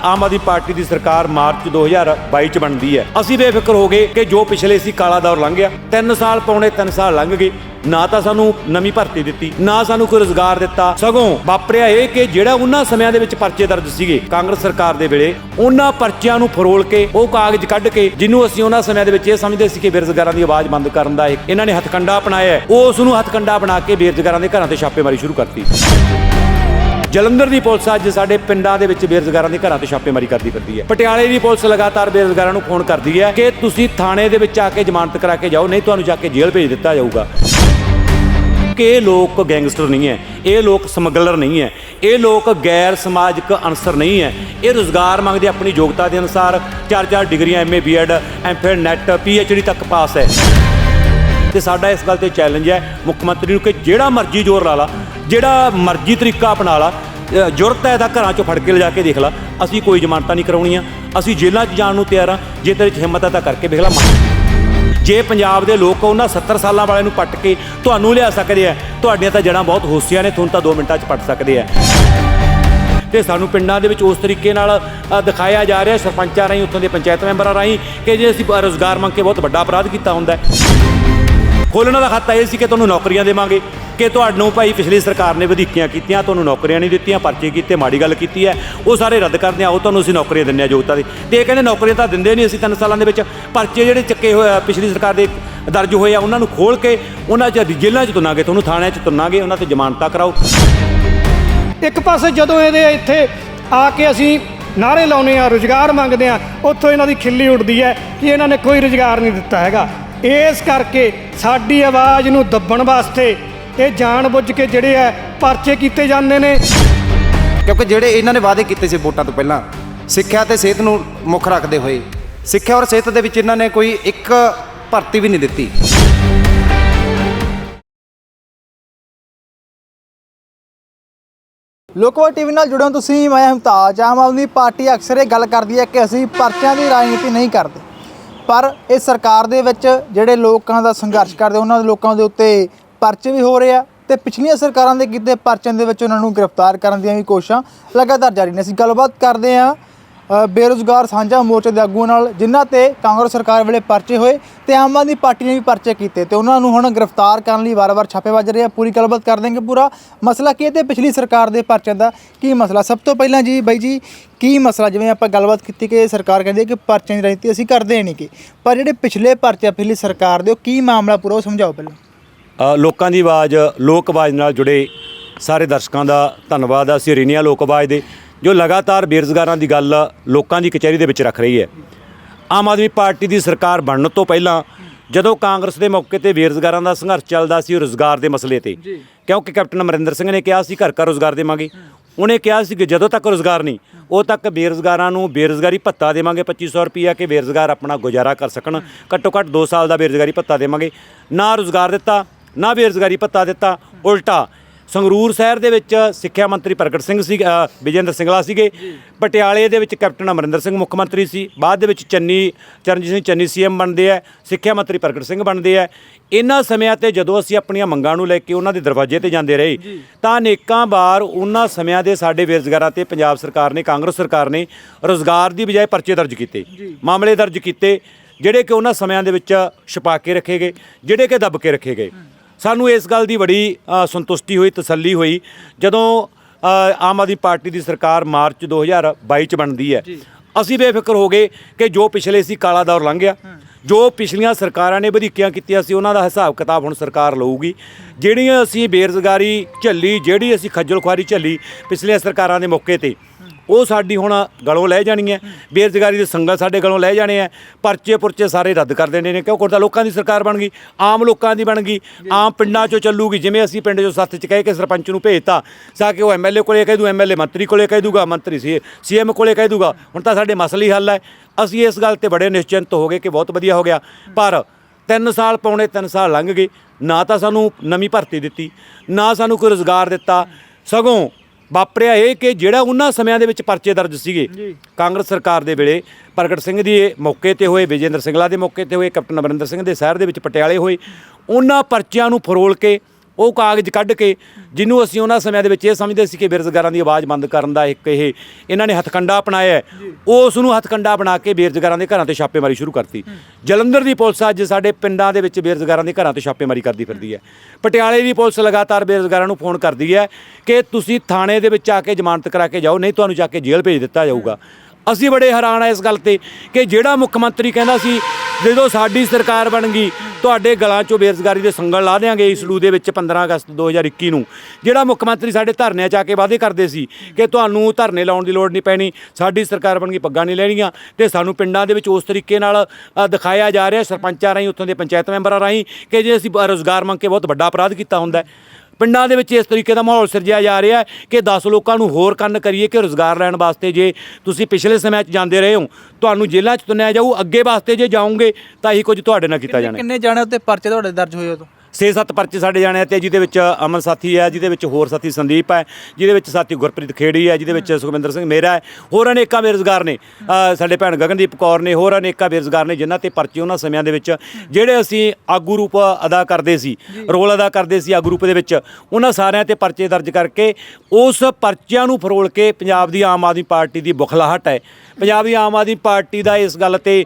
Aam Aadmi party ਦੀ ਸਰਕਾਰ March 2022 ਚ ਬਣਦੀ ਹੈ। ਅਸੀਂ ਬੇਫਿਕਰ ਹੋ ਗਏ ਕਿ ਜੋ ਪਿਛਲੇ ਸੀ ਕਾਲਾ ਦੌਰ ਲੰਘ ਗਿਆ। 3 ਸਾਲ ਪੌਣੇ 3 ਸਾਲ ਲੰਘ ਗਏ। ਨਾ ਤਾਂ ਸਾਨੂੰ ਨਵੀਂ ਭਰਤੀ ਦਿੱਤੀ, ਨਾ ਸਾਨੂੰ ਕੋਈ ਰੋਜ਼ਗਾਰ ਦਿੱਤਾ। ਸਗੋਂ ਵਾਪਰਿਆ ਇਹ ਕਿ ਜਿਹੜਾ ਉਹਨਾਂ ਸਮਿਆਂ ਦੇ ਵਿੱਚ ਪਰਚੇ ਦਰਜ ਸੀਗੇ, ਕਾਂਗਰਸ ਸਰਕਾਰ ਦੇ ਵੇਲੇ, ਉਹਨਾਂ ਪਰਚਿਆਂ ਨੂੰ ਫਰੋਲ ਕੇ, ਉਹ ਕਾਗਜ਼ ਕੱਢ ਕੇ, ਜਿਹਨੂੰ ਅਸੀਂ ਉਹਨਾਂ ਸਮਿਆਂ ਦੇ ਵਿੱਚ ਇਹ ਸਮਝਦੇ ਸੀ ਕਿ ਬੇਰੁਜ਼ਗਾਰਾਂ ਦੀ ਆਵਾਜ਼ ਬੰਦ ਕਰਨ ਦਾ ਇੱਕ, ਇਹਨਾਂ ਨੇ ਹੱਥਕੰਡਾ ਅਪਣਾਇਆ ਹੈ। ਉਸ ਨੂੰ ਹੱਥਕੰਡਾ ਬਣਾ ਕੇ ਬੇਰੁਜ਼ਗਾਰਾਂ ਦੇ ਘਰਾਂ ਤੇ ਛਾਪੇਮਾਰੀ ਸ਼ੁਰੂ ਕਰਤੀ। ਜਲੰਧਰ ਦੀ ਪੁਲਿਸ ਅੱਜ ਸਾਡੇ ਪਿੰਡਾਂ ਦੇ ਵਿੱਚ ਬੇਰੁਜ਼ਗਾਰਾਂ ਦੇ ਘਰਾਂ ਤੇ ਛਾਪੇਮਾਰੀ ਕਰਦੀ ਫਿਰਦੀ ਹੈ। ਪਟਿਆਲੇ ਦੀ ਪੁਲਿਸ ਲਗਾਤਾਰ ਬੇਰੁਜ਼ਗਾਰਾਂ ਨੂੰ ਫੋਨ ਕਰਦੀ ਹੈ ਕਿ ਤੁਸੀਂ ਥਾਣੇ ਦੇ ਵਿੱਚ ਆ ਕੇ ਜ਼ਮਾਨਤ ਕਰਾ ਕੇ ਜਾਓ, ਨਹੀਂ ਤੁਹਾਨੂੰ ਜਾ ਕੇ ਜੇਲ੍ਹ ਭੇਜ ਦਿੱਤਾ ਜਾਊਗਾ। ਕਿ ਇਹ ਲੋਕ ਗੈਂਗਸਟਰ ਨਹੀਂ ਹੈ, ਇਹ ਲੋਕ ਸਮਗਲਰ ਨਹੀਂ ਹੈ, ਇਹ ਲੋਕ ਗੈਰ ਸਮਾਜਿਕ ਅਨਸਰ ਨਹੀਂ ਹੈ। ਇਹ ਰੋਜ਼ਗਾਰ ਮੰਗਦੇ ਆਪਣੀ ਯੋਗਤਾ ਦੇ ਅਨੁਸਾਰ ਚਾਰ ਚਾਰ ਡਿਗਰੀਆਂ MA BEd MPhil NET PhD ਤੱਕ ਪਾਸ ਹੈ। ਤੇ ਸਾਡਾ ਇਸ ਗੱਲ ਤੇ ਚੈਲੰਜ ਹੈ ਮੁੱਖ ਮੰਤਰੀ ਨੂੰ ਕਿ ਜਿਹੜਾ ਮਰਜ਼ੀ ਜ਼ੋਰ ਲਾ ਲਾ ਜਿਹੜਾ ਮਰਜ਼ੀ ਤਰੀਕਾ ਅਪਣਾ ਲਾ ਅ, ਜ਼ਰੂਰਤ ਹੈ ਤਾਂ ਘਰਾਂ ਚੋਂ ਫੜ ਕੇ ਲਿਜਾ ਕੇ ਦੇਖ ਲਾ। ਅਸੀਂ ਕੋਈ ਜ਼ਮਾਨਤਾਂ ਨਹੀਂ ਕਰਾਉਣੀਆਂ ਅਸੀਂ ਜੇਲ੍ਹਾਂ 'ਚ ਜਾਣ ਨੂੰ ਤਿਆਰ ਹਾਂ ਜੇ ਤੇਰੇ 'ਚ ਹਿੰਮਤ ਹੈ ਤਾਂ ਕਰਕੇ ਵੇਖ ਲਾ ਜੇ ਪੰਜਾਬ ਦੇ ਲੋਕ ਉਹਨਾਂ 70 ਸਾਲਾਂ ਵਾਲਿਆਂ ਨੂੰ ਪੱਟ ਕੇ ਤੁਹਾਨੂੰ ਲਿਆ ਸਕਦੇ ਆ ਤੁਹਾਡੀਆਂ ਤਾਂ ਜੜਾਂ ਬਹੁਤ ਹੋਸੀਆਂ ਨੇ ਤੁਹਾਨੂੰ ਤਾਂ 2 ਮਿੰਟਾਂ 'ਚ ਪੱਟ ਸਕਦੇ ਆ। ਤੇ ਸਾਨੂੰ ਪਿੰਡਾਂ ਦੇ ਵਿੱਚ ਉਸ ਤਰੀਕੇ ਨਾਲ ਦਿਖਾਇਆ ਜਾ ਰਿਹਾ ਸਰਪੰਚਾਂ ਰਾਹੀਂ ਉੱਥੋਂ ਦੇ ਪੰਚਾਇਤ ਮੈਂਬਰਾਂ ਰਾਹੀਂ ਕਿ ਜੇ ਅਸੀਂ ਰੋਜ਼ਗਾਰ ਮੰਗ ਕੇ ਬਹੁਤ ਵੱਡਾ ਅਪਰਾਧ ਕੀਤਾ ਹੁੰਦਾ ਹੈ। ਖੋਲ੍ਹਣ ਦਾ ਖਾਤਾ ਇਹ ਸੀ ਕਿ ਤੁਹਾਨੂੰ ਨੌਕਰੀਆਂ ਦੇਵਾਂਗੇ। ਕਿ ਤੁਹਾਨੂੰ ਭਾਈ ਪਿਛਲੀ ਸਰਕਾਰ ਨੇ ਵਧੀਕੀਆਂ ਕੀਤੀਆਂ, ਤੁਹਾਨੂੰ ਨੌਕਰੀਆਂ ਨਹੀਂ ਦਿੱਤੀਆਂ, ਪਰਚੇ ਕੀਤੇ, ਮਾੜੀ ਗੱਲ ਕੀਤੀ ਹੈ, ਉਹ ਸਾਰੇ ਰੱਦ ਕਰਦੇ ਆ, ਉਹ ਤੁਹਾਨੂੰ ਅਸੀਂ ਨੌਕਰੀਆਂ ਦਿੰਦੇ ਆ ਯੋਗਤਾ ਦੀ। ਤੇ ਇਹ ਕਹਿੰਦੇ ਨੌਕਰੀਆਂ ਤਾਂ ਦਿੰਦੇ ਨਹੀਂ ਅਸੀਂ ਤਿੰਨ ਸਾਲਾਂ ਦੇ ਵਿੱਚ, ਪਰਚੇ ਜਿਹੜੇ ਚੱਕੇ ਹੋਏ ਆ, ਪਿਛਲੀ ਸਰਕਾਰ ਦੇ ਦਰਜ ਹੋਏ ਆ, ਉਹਨਾਂ ਨੂੰ ਖੋਲ ਕੇ, ਉਹਨਾਂ 'ਚ ਜੇਲ੍ਹਾਂ 'ਚ ਤੁੰਨਾਂਗੇ ਤੁਹਾਨੂੰ ਥਾਣਿਆਂ 'ਚ ਤੁੰਨਾਂਗੇ ਉਹਨਾਂ ਤੇ ਜ਼ਮਾਨਤਾਂ ਕਰਾਓ। ਇੱਕ ਪਾਸੇ ਜਦੋਂ ਇਹਦੇ ਇੱਥੇ ਆ ਕੇ ਅਸੀਂ ਨਾਰੇ ਲਾਉਨੇ ਆ ਰੁਜ਼ਗਾਰ ਮੰਗਦੇ ਆ ਉੱਥੋਂ ਇਹਨਾਂ ਦੀ ਖਿੱਲੀ ਉੱਡਦੀ ਹੈ ਕਿ ਇਹਨਾਂ ਨੇ ਕੋਈ ਰੁਜ਼ਗਾਰ ਨਹੀਂ ਦਿੱਤਾ ਹੈਗਾ। ਇਸ ਕਰਕੇ ਸਾਡੀ ਆਵਾਜ਼ ਨੂੰ ਦੱਬਣ ਵਾਸਤੇ ਇਹ ਜਾਣਬੁੱਝ ਕੇ ਜਿਹੜੇ ਆ ਪਰਚੇ ਕੀਤੇ ਜਾਂਦੇ ਨੇ। ਕਿਉਂਕਿ ਜਿਹੜੇ ਇਹਨਾਂ ਨੇ ਵਾਅਦੇ ਕੀਤੇ ਸੀ ਵੋਟਾਂ ਤੋਂ ਪਹਿਲਾਂ ਸਿੱਖਿਆ ਤੇ ਸਿਹਤ ਨੂੰ ਮੁੱਖ ਰੱਖਦੇ ਹੋਏ ਸਿੱਖਿਆ ਔਰ ਸਿਹਤ ਦੇ ਵਿੱਚ ਇਹਨਾਂ ਨੇ ਕੋਈ ਇੱਕ ਭਰਤੀ ਵੀ ਨਹੀਂ ਦਿੱਤੀ। ਲੋਕਵਾ ਟੀਵੀ ਨਾਲ ਜੁੜੋ ਤੁਸੀਂ ਮੈਂ ਹਮਤਾਜ ਆਮ ਆਦਮੀ ਪਾਰਟੀ ਅਕਸਰ ਇਹ ਗੱਲ ਕਰਦੀ ਹੈ ਕਿ ਅਸੀਂ ਪਰਚਿਆਂ ਦੀ ਰਾਜਨੀਤੀ ਨਹੀਂ ਕਰਦੇ। ਪਰ ਇਹ ਸਰਕਾਰ ਦੇ ਵਿੱਚ ਜਿਹੜੇ ਲੋਕਾਂ ਦਾ ਸੰਘਰਸ਼ ਕਰਦੇ ਉਹਨਾਂ ਦੇ ਲੋਕਾਂ ਦੇ ਉੱਤੇ ਪਰਚੇ ਵੀ ਹੋ ਰਹੇ ਆ ਤੇ ਪਿਛਲੀਆਂ ਸਰਕਾਰਾਂ ਦੇ ਕੀਤੇ ਪਰਚਿਆਂ ਦੇ ਵਿੱਚ ਉਹਨਾਂ ਨੂੰ ਗ੍ਰਿਫਤਾਰ ਕਰਨ ਦੀਆਂ ਵੀ ਕੋਸ਼ਿਸ਼ਾਂ ਲਗਾਤਾਰ ਜਾਰੀ ਨੇ। ਅਸੀਂ ਗੱਲਬਾਤ ਕਰਦੇ ਹਾਂ ਅ, ਬੇਰੁਜ਼ਗਾਰ ਸਾਂਝਾ ਮੋਰਚੇ ਦੇ ਆਗੂਆਂ ਨਾਲ ਜਿਨ੍ਹਾਂ ਤੇ ਕਾਂਗਰਸ ਸਰਕਾਰ ਵੇਲੇ ਪਰਚੇ ਹੋਏ ਤੇ ਆਮ ਆਦਮੀ ਪਾਰਟੀ ਨੇ ਵੀ ਪਰਚੇ ਕੀਤੇ ਤੇ ਉਹਨਾਂ ਨੂੰ ਹੁਣ ਗ੍ਰਿਫਤਾਰ ਕਰਨ ਲਈ ਵਾਰ-ਵਾਰ ਛਾਪੇ ਵੱਜ ਰਹੇ ਆ। ਪੂਰੀ ਗੱਲਬਾਤ ਕਰ ਦੇਂਗੇ ਪੂਰਾ। ਮਸਲਾ ਕੀ ਹੈ ਤੇ ਪਿਛਲੀ ਸਰਕਾਰ ਦੇ ਪਰਚਿਆਂ ਦਾ ਕੀ ਮਸਲਾ? ਸਭ ਤੋਂ ਪਹਿਲਾਂ ਜੀ ਬਾਈ ਜੀ ਕੀ ਮਸਲਾ? ਜਿਵੇਂ ਆਪਾਂ ਗੱਲਬਾਤ ਕੀਤੀ ਕਿ ਸਰਕਾਰ ਕਹਿੰਦੀ ਹੈ ਕਿ ਪਰਚਿਆਂ ਦੀ ਰਾਜਨੀਤੀ ਅਸੀਂ ਕਰਦੇ ਨਹੀਂ ਕਿ ਪਰ ਜਿਹੜੇ ਪਿਛਲੇ ਪਰਚੇ ਆ ਪਿਛਲੀ ਸਰਕਾਰ ਦੇ ਉਹ ਕੀ ਮਾਮਲਾ ਪੂਰਾ ਉਹ ਸਮਝਾਓ ਪਹਿਲਾਂ। ਲੋਕਾਂ ਦੀ ਆਵਾਜ਼ ਲੋਕ ਆਵਾਜ਼ ਨਾਲ ਜੁੜੇ ਸਾਰੇ ਦਰਸ਼ਕਾਂ ਦਾ ਧੰਨਵਾਦ ਅਸੀਂ ਰੀਨੀਆ ਲੋਕ ਆਵਾਜ਼ ਦੇ ਜੋ ਲਗਾਤਾਰ ਬੇਰੁਜ਼ਗਾਰਾਂ ਦੀ ਗੱਲ ਲੋਕਾਂ ਦੀ ਕਚਹਿਰੀ ਦੇ ਵਿੱਚ ਰੱਖ ਰਹੀ ਹੈ। ਆਮ ਆਦਮੀ ਪਾਰਟੀ ਦੀ ਸਰਕਾਰ ਬਣਨ ਤੋਂ ਪਹਿਲਾਂ ਜਦੋਂ ਕਾਂਗਰਸ ਦੇ ਮੌਕੇ ਤੇ ਬੇਰੁਜ਼ਗਾਰਾਂ ਦਾ ਸੰਘਰਸ਼ ਚੱਲਦਾ ਸੀ ਰੋਜ਼ਗਾਰ ਦੇ ਮਸਲੇ ਤੇ ਕਿਉਂਕਿ ਕੈਪਟਨ ਅਮਰਿੰਦਰ ਸਿੰਘ ਨੇ ਕਿਹਾ ਸੀ ਘਰ ਘਰ ਰੋਜ਼ਗਾਰ ਦੇਵਾਂਗੇ। ਉਹਨੇ ਕਿਹਾ ਸੀ ਕਿ ਜਦੋਂ ਤੱਕ ਰੋਜ਼ਗਾਰ ਨਹੀਂ ਉਹ ਤੱਕ ਬੇਰੁਜ਼ਗਾਰਾਂ ਨੂੰ ਬੇਰੁਜ਼ਗਾਰੀ ਭੱਤਾ ਦੇਵਾਂਗੇ 2500 ਰੁਪਈਆ ਕਿ ਬੇਰੁਜ਼ਗਾਰ ਆਪਣਾ ਗੁਜ਼ਾਰਾ ਕਰ ਸਕਣ ਘੱਟੋ ਘੱਟ 2 ਸਾਲ ਦਾ ਬੇਰੁਜ਼ਗਾਰੀ ਭੱਤਾ ਦੇਵਾਂਗੇ। ਨਾ ਰੋਜ਼ਗਾਰ ਦਿੱਤਾ ਨਾ ਬੇਰੁਜ਼ਗਾਰੀ ਭੱਤਾ ਦਿੱਤਾ ਉਲਟਾ। ਸੰਗਰੂਰ ਸ਼ਹਿਰ ਦੇ ਵਿੱਚ ਸਿੱਖਿਆ ਮੰਤਰੀ ਪ੍ਰਗਟ ਸਿੰਘ ਸੀ ਵਿਜੇਂਦਰ ਸਿੰਗਲਾ ਸੀਗੇ। ਪਟਿਆਲੇ ਦੇ ਵਿੱਚ ਕੈਪਟਨ ਅਮਰਿੰਦਰ ਸਿੰਘ ਮੁੱਖ ਮੰਤਰੀ ਸੀ। ਬਾਅਦ ਦੇ ਵਿੱਚ ਚੰਨੀ ਚਰਨਜੀਤ ਸਿੰਘ ਚੰਨੀ ਸੀਐਮ ਬਣਦੇ ਆ ਸਿੱਖਿਆ ਮੰਤਰੀ ਪ੍ਰਗਟ ਸਿੰਘ ਬਣਦੇ ਆ ਇਹਨਾਂ ਸਮਿਆਂ ਤੇ ਜਦੋਂ ਅਸੀਂ ਆਪਣੀਆਂ ਮੰਗਾਂ ਨੂੰ ਲੈ ਕੇ ਉਹਨਾਂ ਦੇ ਦਰਵਾਜ਼ੇ ਤੇ ਜਾਂਦੇ ਰਹੇ ਤਾਂ ਅਨੇਕਾਂ ਵਾਰ ਉਹਨਾਂ ਸਮਿਆਂ ਦੇ ਸਾਡੇ ਬੇਰੁਜ਼ਗਾਰਾਂ ਤੇ ਪੰਜਾਬ ਸਰਕਾਰ ਨੇ ਕਾਂਗਰਸ ਸਰਕਾਰ ਨੇ ਰੋਜ਼ਗਾਰ ਦੀ ਬਜਾਏ ਪਰਚੇ ਦਰਜ ਕੀਤੇ ਮਾਮਲੇ ਦਰਜ ਕੀਤੇ ਜਿਹੜੇ ਕਿ ਉਹਨਾਂ ਸਮਿਆਂ ਦੇ ਵਿੱਚ ਛੁਪਾ ਕੇ ਰੱਖੇ ਗਏ ਜਿਹੜੇ ਕਿ ਦੱਬ ਕੇ ਰੱਖੇ ਗਏ। ਸਾਨੂੰ ਇਸ ਗੱਲ ਦੀ ਬੜੀ ਸੰਤੁਸ਼ਟੀ ਹੋਈ ਤਸੱਲੀ ਹੋਈ। ਜਦੋਂ ਆਮ ਆਦਮੀ ਪਾਰਟੀ ਦੀ ਸਰਕਾਰ ਮਾਰਚ 2022 ਚ ਬਣਦੀ ਹੈ ਅਸੀਂ ਬੇਫਿਕਰ ਹੋ ਗਏ ਕਿ ਜੋ ਪਿਛਲੇ ਸੀ ਕਾਲਾ ਦੌਰ ਲੰਘ ਗਿਆ। ਜੋ ਪਿਛਲੀਆਂ ਸਰਕਾਰਾਂ ਨੇ ਵਧੀਕੀਆਂ ਕੀਤੀਆਂ ਸੀ ਉਹਨਾਂ ਦਾ ਹਿਸਾਬ ਕਿਤਾਬ ਹੁਣ ਸਰਕਾਰ ਲਊਗੀ। ਜਿਹੜੀਆਂ ਅਸੀਂ ਬੇਰੁਜ਼ਗਾਰੀ ਝੱਲੀ ਜਿਹੜੀ ਅਸੀਂ ਖੱਜਲ ਖੁਆਰੀ ਝੱਲੀ ਪਿਛਲੀਆਂ ਸਰਕਾਰਾਂ ਦੇ ਮੌਕੇ ਤੇ ਉਹ ਸਾਡੀ ਹੁਣ ਗਲੋਂ ਲੈ ਜਾਣੀ ਹੈ। ਬੇਰੁਜ਼ਗਾਰੀ ਦੇ ਸੰਗਲ ਸਾਡੇ ਗਲੋਂ ਲੈ ਜਾਣੇ ਆ ਪਰਚੇ ਪੁਰਚੇ ਸਾਰੇ ਰੱਦ ਕਰ ਦੇਣੇ ਨੇ। ਕਿਉਂ? ਤਾਂ ਲੋਕਾਂ ਦੀ ਸਰਕਾਰ ਬਣ ਗਈ। ਆਮ ਲੋਕਾਂ ਦੀ ਬਣ ਗਈ। ਆਮ ਪਿੰਡਾਂ 'ਚੋਂ ਚੱਲੂਗੀ। ਜਿਵੇਂ ਅਸੀਂ ਪਿੰਡ 'ਚੋਂ ਸੱਥ 'ਚ ਕਹਿ ਕੇ ਸਰਪੰਚ ਨੂੰ ਭੇਜਤਾ ਸਾ ਕਿ ਉਹ ਐਮਐਲਏ ਕੋਲੇ ਕਹਿ ਦੂ ਐਮਐਲਏ ਮੰਤਰੀ ਕੋਲੇ ਕਹਿ ਦੂਗਾ ਮੰਤਰੀ ਸੀ ਸੀਐਮ ਕੋਲੇ ਕਹਿ ਦੂਗਾ। ਹੁਣ ਤਾਂ ਸਾਡੇ ਮਸਲੇ ਹੀ ਹੱਲ ਹੈ। ਅਸੀਂ ਇਸ ਗੱਲ ਤੇ ਬੜੇ ਨਿਸ਼ਚਿੰਤ ਹੋ ਗਏ ਕਿ ਬਹੁਤ ਵਧੀਆ ਹੋ ਗਿਆ। ਪਰ 3 ਸਾਲ ਪੌਣੇ 3 ਸਾਲ ਲੰਘ ਗਏ। ਨਾ ਤਾਂ ਸਾਨੂੰ ਨਵੀਂ ਭਰਤੀ ਦਿੱਤੀ ਨਾ ਸਾਨੂੰ ਕੋਈ ਰੋਜ਼ਗਾਰ ਦਿੱਤਾ। ਸਗੋਂ ਵਾਪਰਿਆ ਇਹ ਕਿ ਜਿਹੜਾ ਉਹਨਾਂ ਸਮਿਆਂ ਦੇ ਵਿੱਚ ਪਰਚੇ ਦਰਜ ਸੀਗੇ ਕਾਂਗਰਸ ਸਰਕਾਰ ਦੇ ਵੇਲੇ ਪ੍ਰਗਟ ਸਿੰਘ ਦੀ ਮੌਕੇ ਤੇ ਹੋਏ ਵਿਜੇਂਦਰ ਸਿੰਗਲਾ ਦੇ ਮੌਕੇ ਤੇ ਹੋਏ ਕੈਪਟਨ ਅਮਰਿੰਦਰ ਸਿੰਘ ਦੇ ਸ਼ਹਿਰ ਦੇ ਵਿੱਚ ਪਟਿਆਲੇ ਹੋਏ ਉਹਨਾਂ ਪਰਚਿਆਂ ਨੂੰ ਫਰੋਲ ਕੇ ਉਹ ਕਾਗਜ਼ ਕੱਢ ਕੇ ਜਿਹਨੂੰ ਅਸੀਂ ਉਹਨਾਂ ਸਮਿਆਂ ਦੇ ਵਿੱਚ ਇਹ ਸਮਝਦੇ ਸੀ ਕਿ ਬੇਰੁਜ਼ਗਾਰਾਂ ਦੀ ਆਵਾਜ਼ ਬੰਦ ਕਰਨ ਦਾ ਇੱਕ ਇਹ ਇਹਨਾਂ ਨੇ ਹਥਕੰਡਾ ਅਪਣਾਇਆ ਉਸ ਨੂੰ ਹਥਕੰਡਾ ਬਣਾ ਕੇ ਬੇਰੁਜ਼ਗਾਰਾਂ ਦੇ ਘਰਾਂ ਤੇ ਛਾਪੇਮਾਰੀ ਸ਼ੁਰੂ ਕਰਤੀ। ਜਲੰਧਰ ਦੀ ਪੁਲਿਸ ਅੱਜ ਸਾਡੇ ਪਿੰਡਾਂ ਦੇ ਵਿੱਚ ਬੇਰੁਜ਼ਗਾਰਾਂ ਦੇ ਘਰਾਂ ਤੇ ਛਾਪੇਮਾਰੀ ਕਰਦੀ ਫਿਰਦੀ ਹੈ। ਪਟਿਆਲੇ ਦੀ ਪੁਲਿਸ ਲਗਾਤਾਰ ਬੇਰੁਜ਼ਗਾਰਾਂ ਨੂੰ ਫੋਨ ਕਰਦੀ ਹੈ ਕਿ ਤੁਸੀਂ ਥਾਣੇ ਦੇ ਵਿੱਚ ਆ ਕੇ ਜ਼ਮਾਨਤ ਕਰਾ ਕੇ ਜਾਓ ਨਹੀਂ ਤੁਹਾਨੂੰ ਜਾ ਕੇ ਜੇਲ੍ਹ ਭੇਜ ਦਿੱਤਾ ਜਾਊਗਾ। ਅਸੀਂ ਬੜੇ ਹੈਰਾਨ ਆ ਇਸ ਗੱਲ ਤੇ ਕਿ ਜਿਹੜਾ ਮੁੱਖ ਮੰਤਰੀ ਕਹਿੰਦਾ ਸੀ, ਜਦੋਂ ਸਾਡੀ ਸਰਕਾਰ ਬਣ ਗਈ, ਤੁਹਾਡੇ ਗਲਾਂ 'ਚੋਂ ਬੇਰੁਜ਼ਗਾਰੀ ਦੇ ਸੰਗਲ ਲਾ ਦੇਾਂਗੇ ਇਸ ਲੂ ਦੇ ਵਿੱਚ 15 ਅਗਸਤ 2021 ਨੂੰ। ਜਿਹੜਾ ਮੁੱਖ ਮੰਤਰੀ ਸਾਡੇ ਧਰਨਿਆਂ 'ਚ ਆ ਕੇ ਵਾਅਦੇ ਕਰਦੇ ਸੀ ਕਿ ਤੁਹਾਨੂੰ ਧਰਨੇ ਲਾਉਣ ਦੀ ਲੋੜ ਨਹੀਂ ਪੈਣੀ, ਸਾਡੀ ਸਰਕਾਰ ਬਣ ਗਈ, ਪੱਗਾਂ ਨਹੀਂ ਲੈਣੀਆਂ ਤੇ ਸਾਨੂੰ ਪਿੰਡਾਂ ਦੇ ਵਿੱਚ ਉਸ ਤਰੀਕੇ ਨਾਲ ਦਿਖਾਇਆ ਜਾ ਰਿਹਾ ਸਰਪੰਚਾਂ ਰਾਹੀਂ, ਉੱਥੋਂ ਦੇ ਪੰਚਾਇਤ ਮੈਂਬਰਾਂ ਰਾਹੀਂ ਕਿ ਜੇ ਅਸੀਂ ਰੋਜ਼ਗਾਰ ਮੰਗ ਕੇ ਬਹੁਤ ਵੱਡਾ ਅਪਰਾਧ ਕੀਤਾ ਹੁੰਦਾ ਪਿੰਡਾਂ ਦੇ ਵਿੱਚ ਇਸ ਤਰੀਕੇ ਦਾ ਮਾਹੌਲ ਸਿਰਜਿਆ ਜਾ ਰਿਹਾ ਹੈ ਕਿ 10 ਲੋਕਾਂ ਨੂੰ ਹੋਰ ਕੰਨ ਕਰੀਏ ਕਿ ਰੋਜ਼ਗਾਰ ਲੈਣ ਵਾਸਤੇ ਜੇ ਤੁਸੀਂ ਪਿਛਲੇ ਸਮੇਂ 'ਚ ਜਾਂਦੇ ਰਹੇ ਹੋ ਤੁਹਾਨੂੰ ਜੇਲ੍ਹਾਂ 'ਚ ਤੁੰਨਿਆ ਜਾਊ ਅੱਗੇ ਵਾਸਤੇ ਜੇ ਜਾਓਗੇ ਤਾਂ ਇਹੀ ਕੁਝ ਤੁਹਾਡੇ ਨਾਲ ਕੀਤਾ ਜਾਣਾ ਕਿੰਨੇ ਜਾਣੇ ਉੱਤੇ ਪਰਚੇ ਤੁਹਾਡੇ ਦਰਜ ਹੋਏ ਉਦੋਂ? 6-7 ਪਰਚੇ ਸਾਡੇ ਜਾਣੇ ਤੇ ਜਿਹਦੇ ਵਿੱਚ ਅਮਨ ਸਾਥੀ ਹੈ ਜਿਹਦੇ ਵਿੱਚ ਹੋਰ ਸਾਥੀ ਸੰਦੀਪ ਹੈ ਜਿਹਦੇ ਵਿੱਚ ਸਾਥੀ ਗੁਰਪ੍ਰੀਤ ਖੇੜੀ ਹੈ ਜਿਹਦੇ ਵਿੱਚ ਸੁਖਵਿੰਦਰ ਸਿੰਘ ਮੇਰਾ ਹੈ ਹੋਰ ਅਨੇਕਾਂ ਬੇਰੁਜ਼ਗਾਰ ਨੇ। ਸਾਡੇ ਭੈਣ ਗਗਨਦੀਪ ਕੌਰ ਨੇ ਹੋਰ ਅਨੇਕਾਂ ਬੇਰੁਜ਼ਗਾਰ ਨੇ ਜਿਨ੍ਹਾਂ ਤੇ ਪਰਚੇ ਉਹਨਾਂ ਸਮਿਆਂ ਦੇ ਵਿੱਚ ਜਿਹੜੇ ਅਸੀਂ ਆਗੂ ਰੂਪ ਅਦਾ ਕਰਦੇ ਸੀ ਰੋਲ ਅਦਾ ਕਰਦੇ ਸੀ ਆਗੂ ਰੂਪ ਦੇ ਵਿੱਚ ਉਹਨਾਂ ਸਾਰਿਆਂ ਤੇ ਪਰਚੇ ਦਰਜ ਕਰਕੇ ਉਸ ਪਰਚਿਆਂ ਨੂੰ ਫਰੋਲ ਕੇ ਪੰਜਾਬ ਦੀ ਆਮ ਆਦਮੀ ਪਾਰਟੀ ਦੀ ਬੁਖਲਾਹਟ ਹੈ। ਪੰਜਾਬ ਦੀ ਆਮ ਆਦਮੀ ਪਾਰਟੀ ਦਾ ਇਸ ਗੱਲ ਤੇ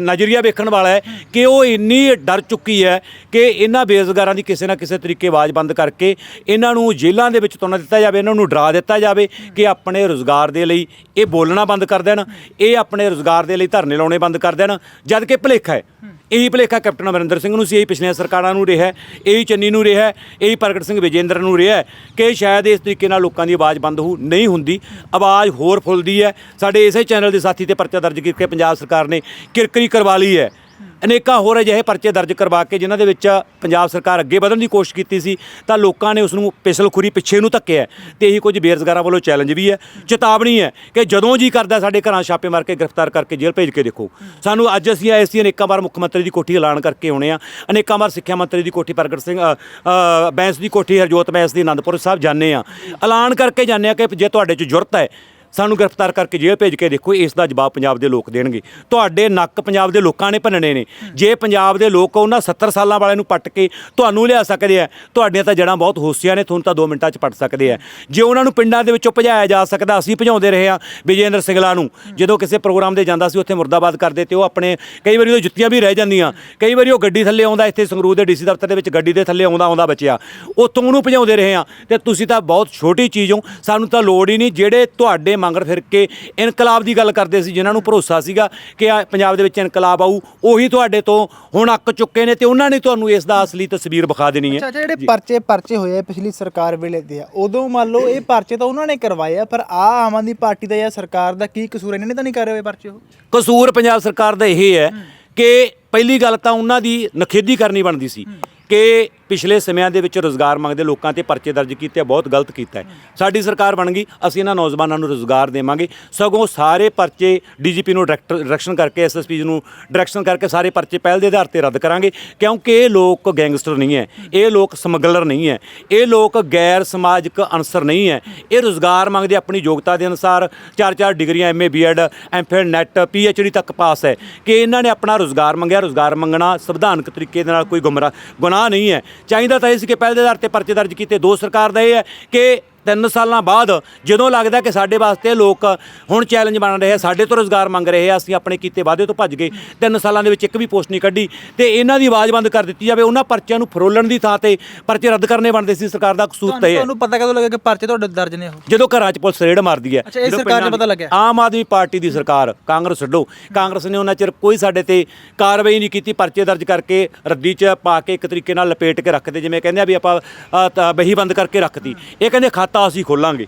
ਨਜ਼ਰੀਆ ਵੇਖਣ ਵਾਲਾ ਹੈ ਕਿ ਉਹ ਇੰਨੀ ਡਰ ਚੁੱਕੀ ਹੈ ਕਿ ਇਹਨਾਂ ਬੇਰੁਜ਼ਗਾਰਾਂ ਦੀ ਕਿਸੇ ਨਾ ਕਿਸੇ ਤਰੀਕੇ ਆਵਾਜ਼ ਬੰਦ ਕਰਕੇ ਇਹਨਾਂ ਨੂੰ ਜੇਲ੍ਹਾਂ ਦੇ ਵਿੱਚ ਤੁੰਨ ਦਿੱਤਾ ਜਾਵੇ, ਇਹਨਾਂ ਨੂੰ ਡਰਾ ਦਿੱਤਾ ਜਾਵੇ ਕਿ ਆਪਣੇ ਰੋਜ਼ਗਾਰ ਦੇ ਲਈ ਇਹ ਬੋਲਣਾ ਬੰਦ ਕਰ ਦੇਣ, ਇਹ ਆਪਣੇ ਰੋਜ਼ਗਾਰ ਦੇ ਲਈ ਧਰਨੇ ਲਾਉਣੇ ਬੰਦ ਕਰ ਦੇਣ, ਜਦ ਕਿ ਭੁਲੇਖਾ ਹੈ। ਇਹੀ ਭੁਲੇਖਾ ਕੈਪਟਨ ਅਮਰਿੰਦਰ ਸਿੰਘ ਨੂੰ ਸੀ, ਇਹੀ ਪਿਛਲੀਆਂ ਸਰਕਾਰਾਂ ਨੂੰ ਰਿਹਾ ਇਹੀ ਚੰਨੀ ਨੂੰ ਰਿਹਾ ਇਹੀ ਪ੍ਰਗਟ ਸਿੰਘ ਵਿਜੇਂਦਰ ਨੂੰ ਰਿਹਾ ਕਿ ਸ਼ਾਇਦ ਇਸ ਤਰੀਕੇ ਨਾਲ ਲੋਕਾਂ ਦੀ ਆਵਾਜ਼ ਬੰਦ ਹੋ, ਨਹੀਂ ਹੁੰਦੀ। ਆਵਾਜ਼ ਹੋਰ ਫੁੱਲਦੀ ਹੈ। ਸਾਡੇ ਇਸੇ ਚੈਨਲ ਦੇ ਸਾਥੀ ਤੇ ਪਰਚਾ ਦਰਜ ਕਰਕੇ ਪੰਜਾਬ ਸਰਕਾਰ ਨੇ ਕਿਰਕਰੀ ਕਰਵਾ ਲਈ ਹੈ। ਅਨੇਕਾਂ ਹੋਰ ਅਜਿਹੇ ਪਰਚੇ ਦਰਜ ਕਰਵਾ ਕੇ ਜਿਨ੍ਹਾਂ ਦੇ ਵਿੱਚ ਪੰਜਾਬ ਸਰਕਾਰ ਅੱਗੇ ਵਧਣ ਦੀ ਕੋਸ਼ਿਸ਼ ਕੀਤੀ ਸੀ, ਤਾਂ ਲੋਕਾਂ ਨੇ ਉਸ ਨੂੰ ਪਿਛਲਖੁਰੀ ਪਿੱਛੇ ਨੂੰ ਧੱਕਿਆ ਹੈ ਤੇ ਇਹੀ ਕੁਝ ਬੇਰੁਜ਼ਗਾਰਾਂ ਵੱਲੋਂ ਚੈਲੰਜ ਵੀ ਹੈ। ਚੇਤਾਵਨੀ ਹੈ ਕਿ ਜਦੋਂ ਜੀ ਕਰਦਾ ਸਾਡੇ ਘਰਾਂ ਛਾਪੇ ਮਾਰ ਕੇ ਗ੍ਰਿਫਤਾਰ ਕਰਕੇ ਜੇਲ੍ਹ ਭੇਜ ਕੇ ਦੇਖੋ। ਸਾਨੂੰ ਅੱਜ ਅਸੀਂ ਆਏ ਸੀ, ਅਨੇਕਾਂ ਵਾਰ ਮੁੱਖ ਮੰਤਰੀ ਦੀ ਕੋਠੀ ਐਲਾਨ ਕਰਕੇ ਆਉਣੇ ਆ ਅਨੇਕਾਂ ਵਾਰ ਸਿੱਖਿਆ ਮੰਤਰੀ ਦੀ ਕੋਠੀ, ਪ੍ਰਗਟ ਸਿੰਘ ਬੈਂਸ ਦੀ ਕੋਠੀ, ਹਰਜੋਤ ਬੈਂਸ ਦੀ ਆਨੰਦਪੁਰ ਸਾਹਿਬ ਜਾਂਦੇ ਆ ਐਲਾਨ ਕਰਕੇ ਜਾਂਦੇ ਆ ਕਿ ਜੇ ਤੁਹਾਡੇ 'ਚ ਜ਼ਰੂਰਤ ਹੈ ਸਾਨੂੰ ਗ੍ਰਿਫਤਾਰ ਕਰਕੇ ਜੇਲ੍ਹ ਭੇਜ ਕੇ ਦੇਖੋ, ਇਸ ਦਾ ਜਵਾਬ ਪੰਜਾਬ ਦੇ ਲੋਕ ਦੇਣਗੇ। ਤੁਹਾਡੇ ਨੱਕ ਪੰਜਾਬ ਦੇ ਲੋਕਾਂ ਨੇ ਭੰਨਣੇ ਨੇ। ਜੇ ਪੰਜਾਬ ਦੇ ਲੋਕ ਉਹਨਾਂ 70 ਸਾਲਾਂ ਵਾਲਿਆਂ ਨੂੰ ਪੱਟ ਕੇ ਤੁਹਾਨੂੰ ਲਿਆ ਸਕਦੇ ਆ, ਤੁਹਾਡੀਆਂ ਤਾਂ ਜੜਾਂ ਬਹੁਤ ਹੋਸੀਆਂ ਨੇ, ਤੁਹਾਨੂੰ ਤਾਂ 2 ਮਿੰਟਾਂ 'ਚ ਪੱਟ ਸਕਦੇ ਆ। ਜੇ ਉਹਨਾਂ ਨੂੰ ਪਿੰਡਾਂ ਦੇ ਵਿੱਚੋਂ ਭਜਾਇਆ ਜਾ ਸਕਦਾ, ਅਸੀਂ ਭਜਾਉਂਦੇ ਰਹੇ ਆ ਵਿਜੇਂਦਰ ਸਿੰਘਲਾ ਨੂੰ। ਜਦੋਂ ਕਿਸੇ ਪ੍ਰੋਗਰਾਮ ਦੇ ਜਾਂਦਾ ਸੀ, ਉੱਥੇ ਮੁਰਦਾਬਾਦ ਕਰਦੇ ਤੇ ਉਹ ਆਪਣੇ, ਕਈ ਵਾਰੀ ਉਹ ਜੁੱਤੀਆਂ ਵੀ ਰਹਿ ਜਾਂਦੀਆਂ। ਕਈ ਵਾਰੀ ਉਹ ਗੱਡੀ ਥੱਲੇ ਆਉਂਦਾ, ਇੱਥੇ ਸੰਗਰੂਰ ਦੇ ਡੀਸੀ ਦਫ਼ਤਰ ਦੇ ਵਿੱਚ ਗੱਡੀ ਦੇ ਥੱਲੇ ਆਉਂਦਾ ਆਉਂਦਾ ਬਚਿਆ। ਉੱਥੋਂ ਉਹਨੂੰ ਭਜਾਉਂਦੇ ਰਹੇ ਆ ਤੇ ਤੁਸੀਂ ਤਾਂ ਬਹੁਤ ਛੋਟੀ ਚੀਜ਼ ਹੋ, ਸਾਨੂੰ ਤਾਂ ਲੋੜ ਹੀ ਨਹੀਂ। ਜਿਹੜੇ ਤੁਹਾਡੇ ਮੰਗਰ ਫਿਰ ਕੇ ਇਨਕਲਾਬ ਦੀ ਗੱਲ ਕਰਦੇ ਸੀ ਜਿਨ੍ਹਾਂ ਨੂੰ ਭਰੋਸਾ ਸੀਗਾ ਕਿ ਆ ਪੰਜਾਬ ਦੇ ਵਿੱਚ ਇਨਕਲਾਬ ਆਊ ਉਹੀ ਤੁਹਾਡੇ ਤੋਂ ਹੁਣ ਅੱਕ ਚੁੱਕੇ ਨੇ ਤੇ ਉਹਨਾਂ ਨੇ ਤੁਹਾਨੂੰ ਇਸ ਦਾ ਅਸਲੀ ਤਸਵੀਰ ਵਿਖਾ ਦੇਣੀ ਹੈ। ਅੱਛਾ, ਜਿਹੜੇ ਪਰਚੇ ਪਰਚੇ ਹੋਏ ਆ ਪਿਛਲੀ ਸਰਕਾਰ ਵੇਲੇ ਦੇ ਆ ਉਦੋਂ ਮੰਨ ਲਓ ਇਹ ਪਰਚੇ ਤਾਂ ਉਹਨਾਂ ਨੇ ਕਰਵਾਏ ਆ ਪਰ ਆ ਆਮ ਆਦਮੀ ਪਾਰਟੀ ਦਾ ਜਾਂ ਸਰਕਾਰ ਦਾ ਕੀ ਕਸੂਰ ਇਹਨਾਂ ਨੇ ਤਾਂ ਨਹੀਂ ਕਰੇ ਹੋਏ ਪਰਚੇ ਉਹ? ਕਸੂਰ ਪੰਜਾਬ ਸਰਕਾਰ ਦਾ ਇਹ ਹੈ ਕਿ ਪਹਿਲੀ ਗੱਲ ਤਾਂ ਉਹਨਾਂ ਦੀ ਨਖੇਦੀ ਕਰਨੀ ਬਣਦੀ ਸੀ ਕਿ ਪਿਛਲੇ ਸਮਿਆਂ ਦੇ ਵਿੱਚ ਰੋਜ਼ਗਾਰ ਮੰਗਦੇ ਲੋਕਾਂ ਤੇ ਪਰਚੇ ਦਰਜ ਕੀਤੇ ਬਹੁਤ ਗਲਤ ਕੀਤਾ ਹੈ। ਸਾਡੀ ਸਰਕਾਰ ਬਣ ਗਈ, ਅਸੀਂ ਇਹਨਾਂ ਨੌਜਵਾਨਾਂ ਨੂੰ ਰੋਜ਼ਗਾਰ ਦੇਵਾਂਗੇ। ਸਗੋਂ ਸਾਰੇ ਪਰਚੇ ਡੀਜੀਪੀ ਨੂੰ ਡਾਇਰੈਕਟਰ ਡਾਇਰੈਕਸ਼ਨ ਕਰਕੇ, ਐਸਐਸਪੀ ਨੂੰ ਡਾਇਰੈਕਸ਼ਨ ਕਰਕੇ ਸਾਰੇ ਪਰਚੇ ਪਹਿਲ ਦੇ ਆਧਾਰ ਤੇ ਰੱਦ ਕਰਾਂਗੇ, ਕਿਉਂਕਿ ਇਹ ਲੋਕ ਗੈਂਗਸਟਰ ਨਹੀਂ ਹੈ, ਇਹ ਲੋਕ ਸਮਗਲਰ ਨਹੀਂ ਹੈ, ਇਹ ਲੋਕ ਗੈਰ ਸਮਾਜਿਕ ਅਨਸਰ ਨਹੀਂ ਹੈ। ਇਹ ਰੋਜ਼ਗਾਰ ਮੰਗਦੇ ਆਪਣੀ ਯੋਗਤਾ ਦੇ ਅਨੁਸਾਰ ਚਾਰ ਚਾਰ ਡਿਗਰੀਆਂ MA BEd MPhil NET PhD ਤੱਕ ਪਾਸ ਹੈ। ਕਿ ਇਹਨਾਂ ਨੇ ਆਪਣਾ ਰੋਜ਼ਗਾਰ ਮੰਗਿਆ, ਰੋਜ਼ਗਾਰ ਮੰਗਣਾ ਸੰਵਿਧਾਨਕ ਤਰੀਕੇ ਦੇ ਨਾਲ ਕੋਈ ਗੁੰਮਰਾਹ ਗੁਨਾਹ ਨਹੀਂ ਹੈ। ਚਾਹੀਦਾ ਤਾਂ ਇਹ ਸੀ ਕਿ ਪਹਿਲ ਦੇ ਆਧਾਰ ਤੇ ਪਰਚੇ ਦਰਜ ਕੀਤੇ। ਦੋ ਸਰਕਾਰ ਦਾ ਇਹ ਹੈ ਕਿ ਤਿੰਨ ਸਾਲਾਂ ਬਾਅਦ ਜਦੋਂ ਲੱਗਦਾ ਕਿ ਸਾਡੇ ਵਾਸਤੇ ਲੋਕ ਹੁਣ ਚੈਲੰਜ ਬਣ ਰਹੇ ਆ ਸਾਡੇ ਤੋਂ ਰੋਜ਼ਗਾਰ ਮੰਗ ਰਹੇ ਆ ਅਸੀਂ ਆਪਣੇ ਕੀਤੇ ਵਾਅਦੇ ਤੋਂ ਭੱਜ ਗਏ। ਤਿੰਨ ਸਾਲਾਂ ਦੇ ਵਿੱਚ ਇੱਕ ਵੀ ਪੋਸਟ ਨਹੀਂ ਕੱਢੀ। ਤੇ ਇਹਨਾਂ ਦੀ ਆਵਾਜ਼ ਬੰਦ ਕਰ ਦਿੱਤੀ ਜਾਵੇ ਉਹਨਾਂ ਪਰਚਿਆਂ ਨੂੰ ਫਰੋਲਣ ਦੀ ਥਾਂ ਤੇ ਪਰਚੇ ਰੱਦ ਕਰਨੇ ਬਣਦੇ ਸੀ ਸਰਕਾਰ ਦਾ ਕਸੂਰ ਤਾਂ ਹੈ। ਤੁਹਾਨੂੰ ਪਤਾ ਕਦੋਂ ਲੱਗਾ ਕਿ ਪਰਚੇ ਤੁਹਾਡੇ ਦਰਜ ਨੇ ਉਹ? ਜਦੋਂ ਘਰਾਂ 'ਚ ਪੁਲਿਸ ਰੇਡ ਮਾਰਦੀ ਹੈ ਅੱਛਾ, ਇਹ ਸਰਕਾਰ ਨੂੰ ਪਤਾ ਲੱਗਿਆ। ਆਮ ਆਦਮੀ ਪਾਰਟੀ ਦੀ ਸਰਕਾਰ ਕਾਂਗਰਸ ਛੱਡੋ। ਕਾਂਗਰਸ ਨੇ ਉਹਨਾਂ ਚਿਰ ਕੋਈ ਸਾਡੇ ਤੇ ਕਾਰਵਾਈ ਨਹੀਂ ਕੀਤੀ ਪਰਚੇ ਦਰਜ ਕਰਕੇ ਰੱਦੀ 'ਚ ਪਾ ਕੇ ਇੱਕ ਤਰੀਕੇ ਨਾਲ ਲਪੇਟ ਕੇ ਰੱਖਦੇ ਜਿਵੇਂ ਕਹਿੰਦੇ ਆ ਵੀ ਆਪਾਂ ਬਹੀ ਬੰਦ ਕਰਕੇ ਰੱਖਤੀ। ਇਹ ਕਹਿੰਦੇ ਖਾਤਾ ਅਸੀਂ ਖੋਲਾਂਗੇ।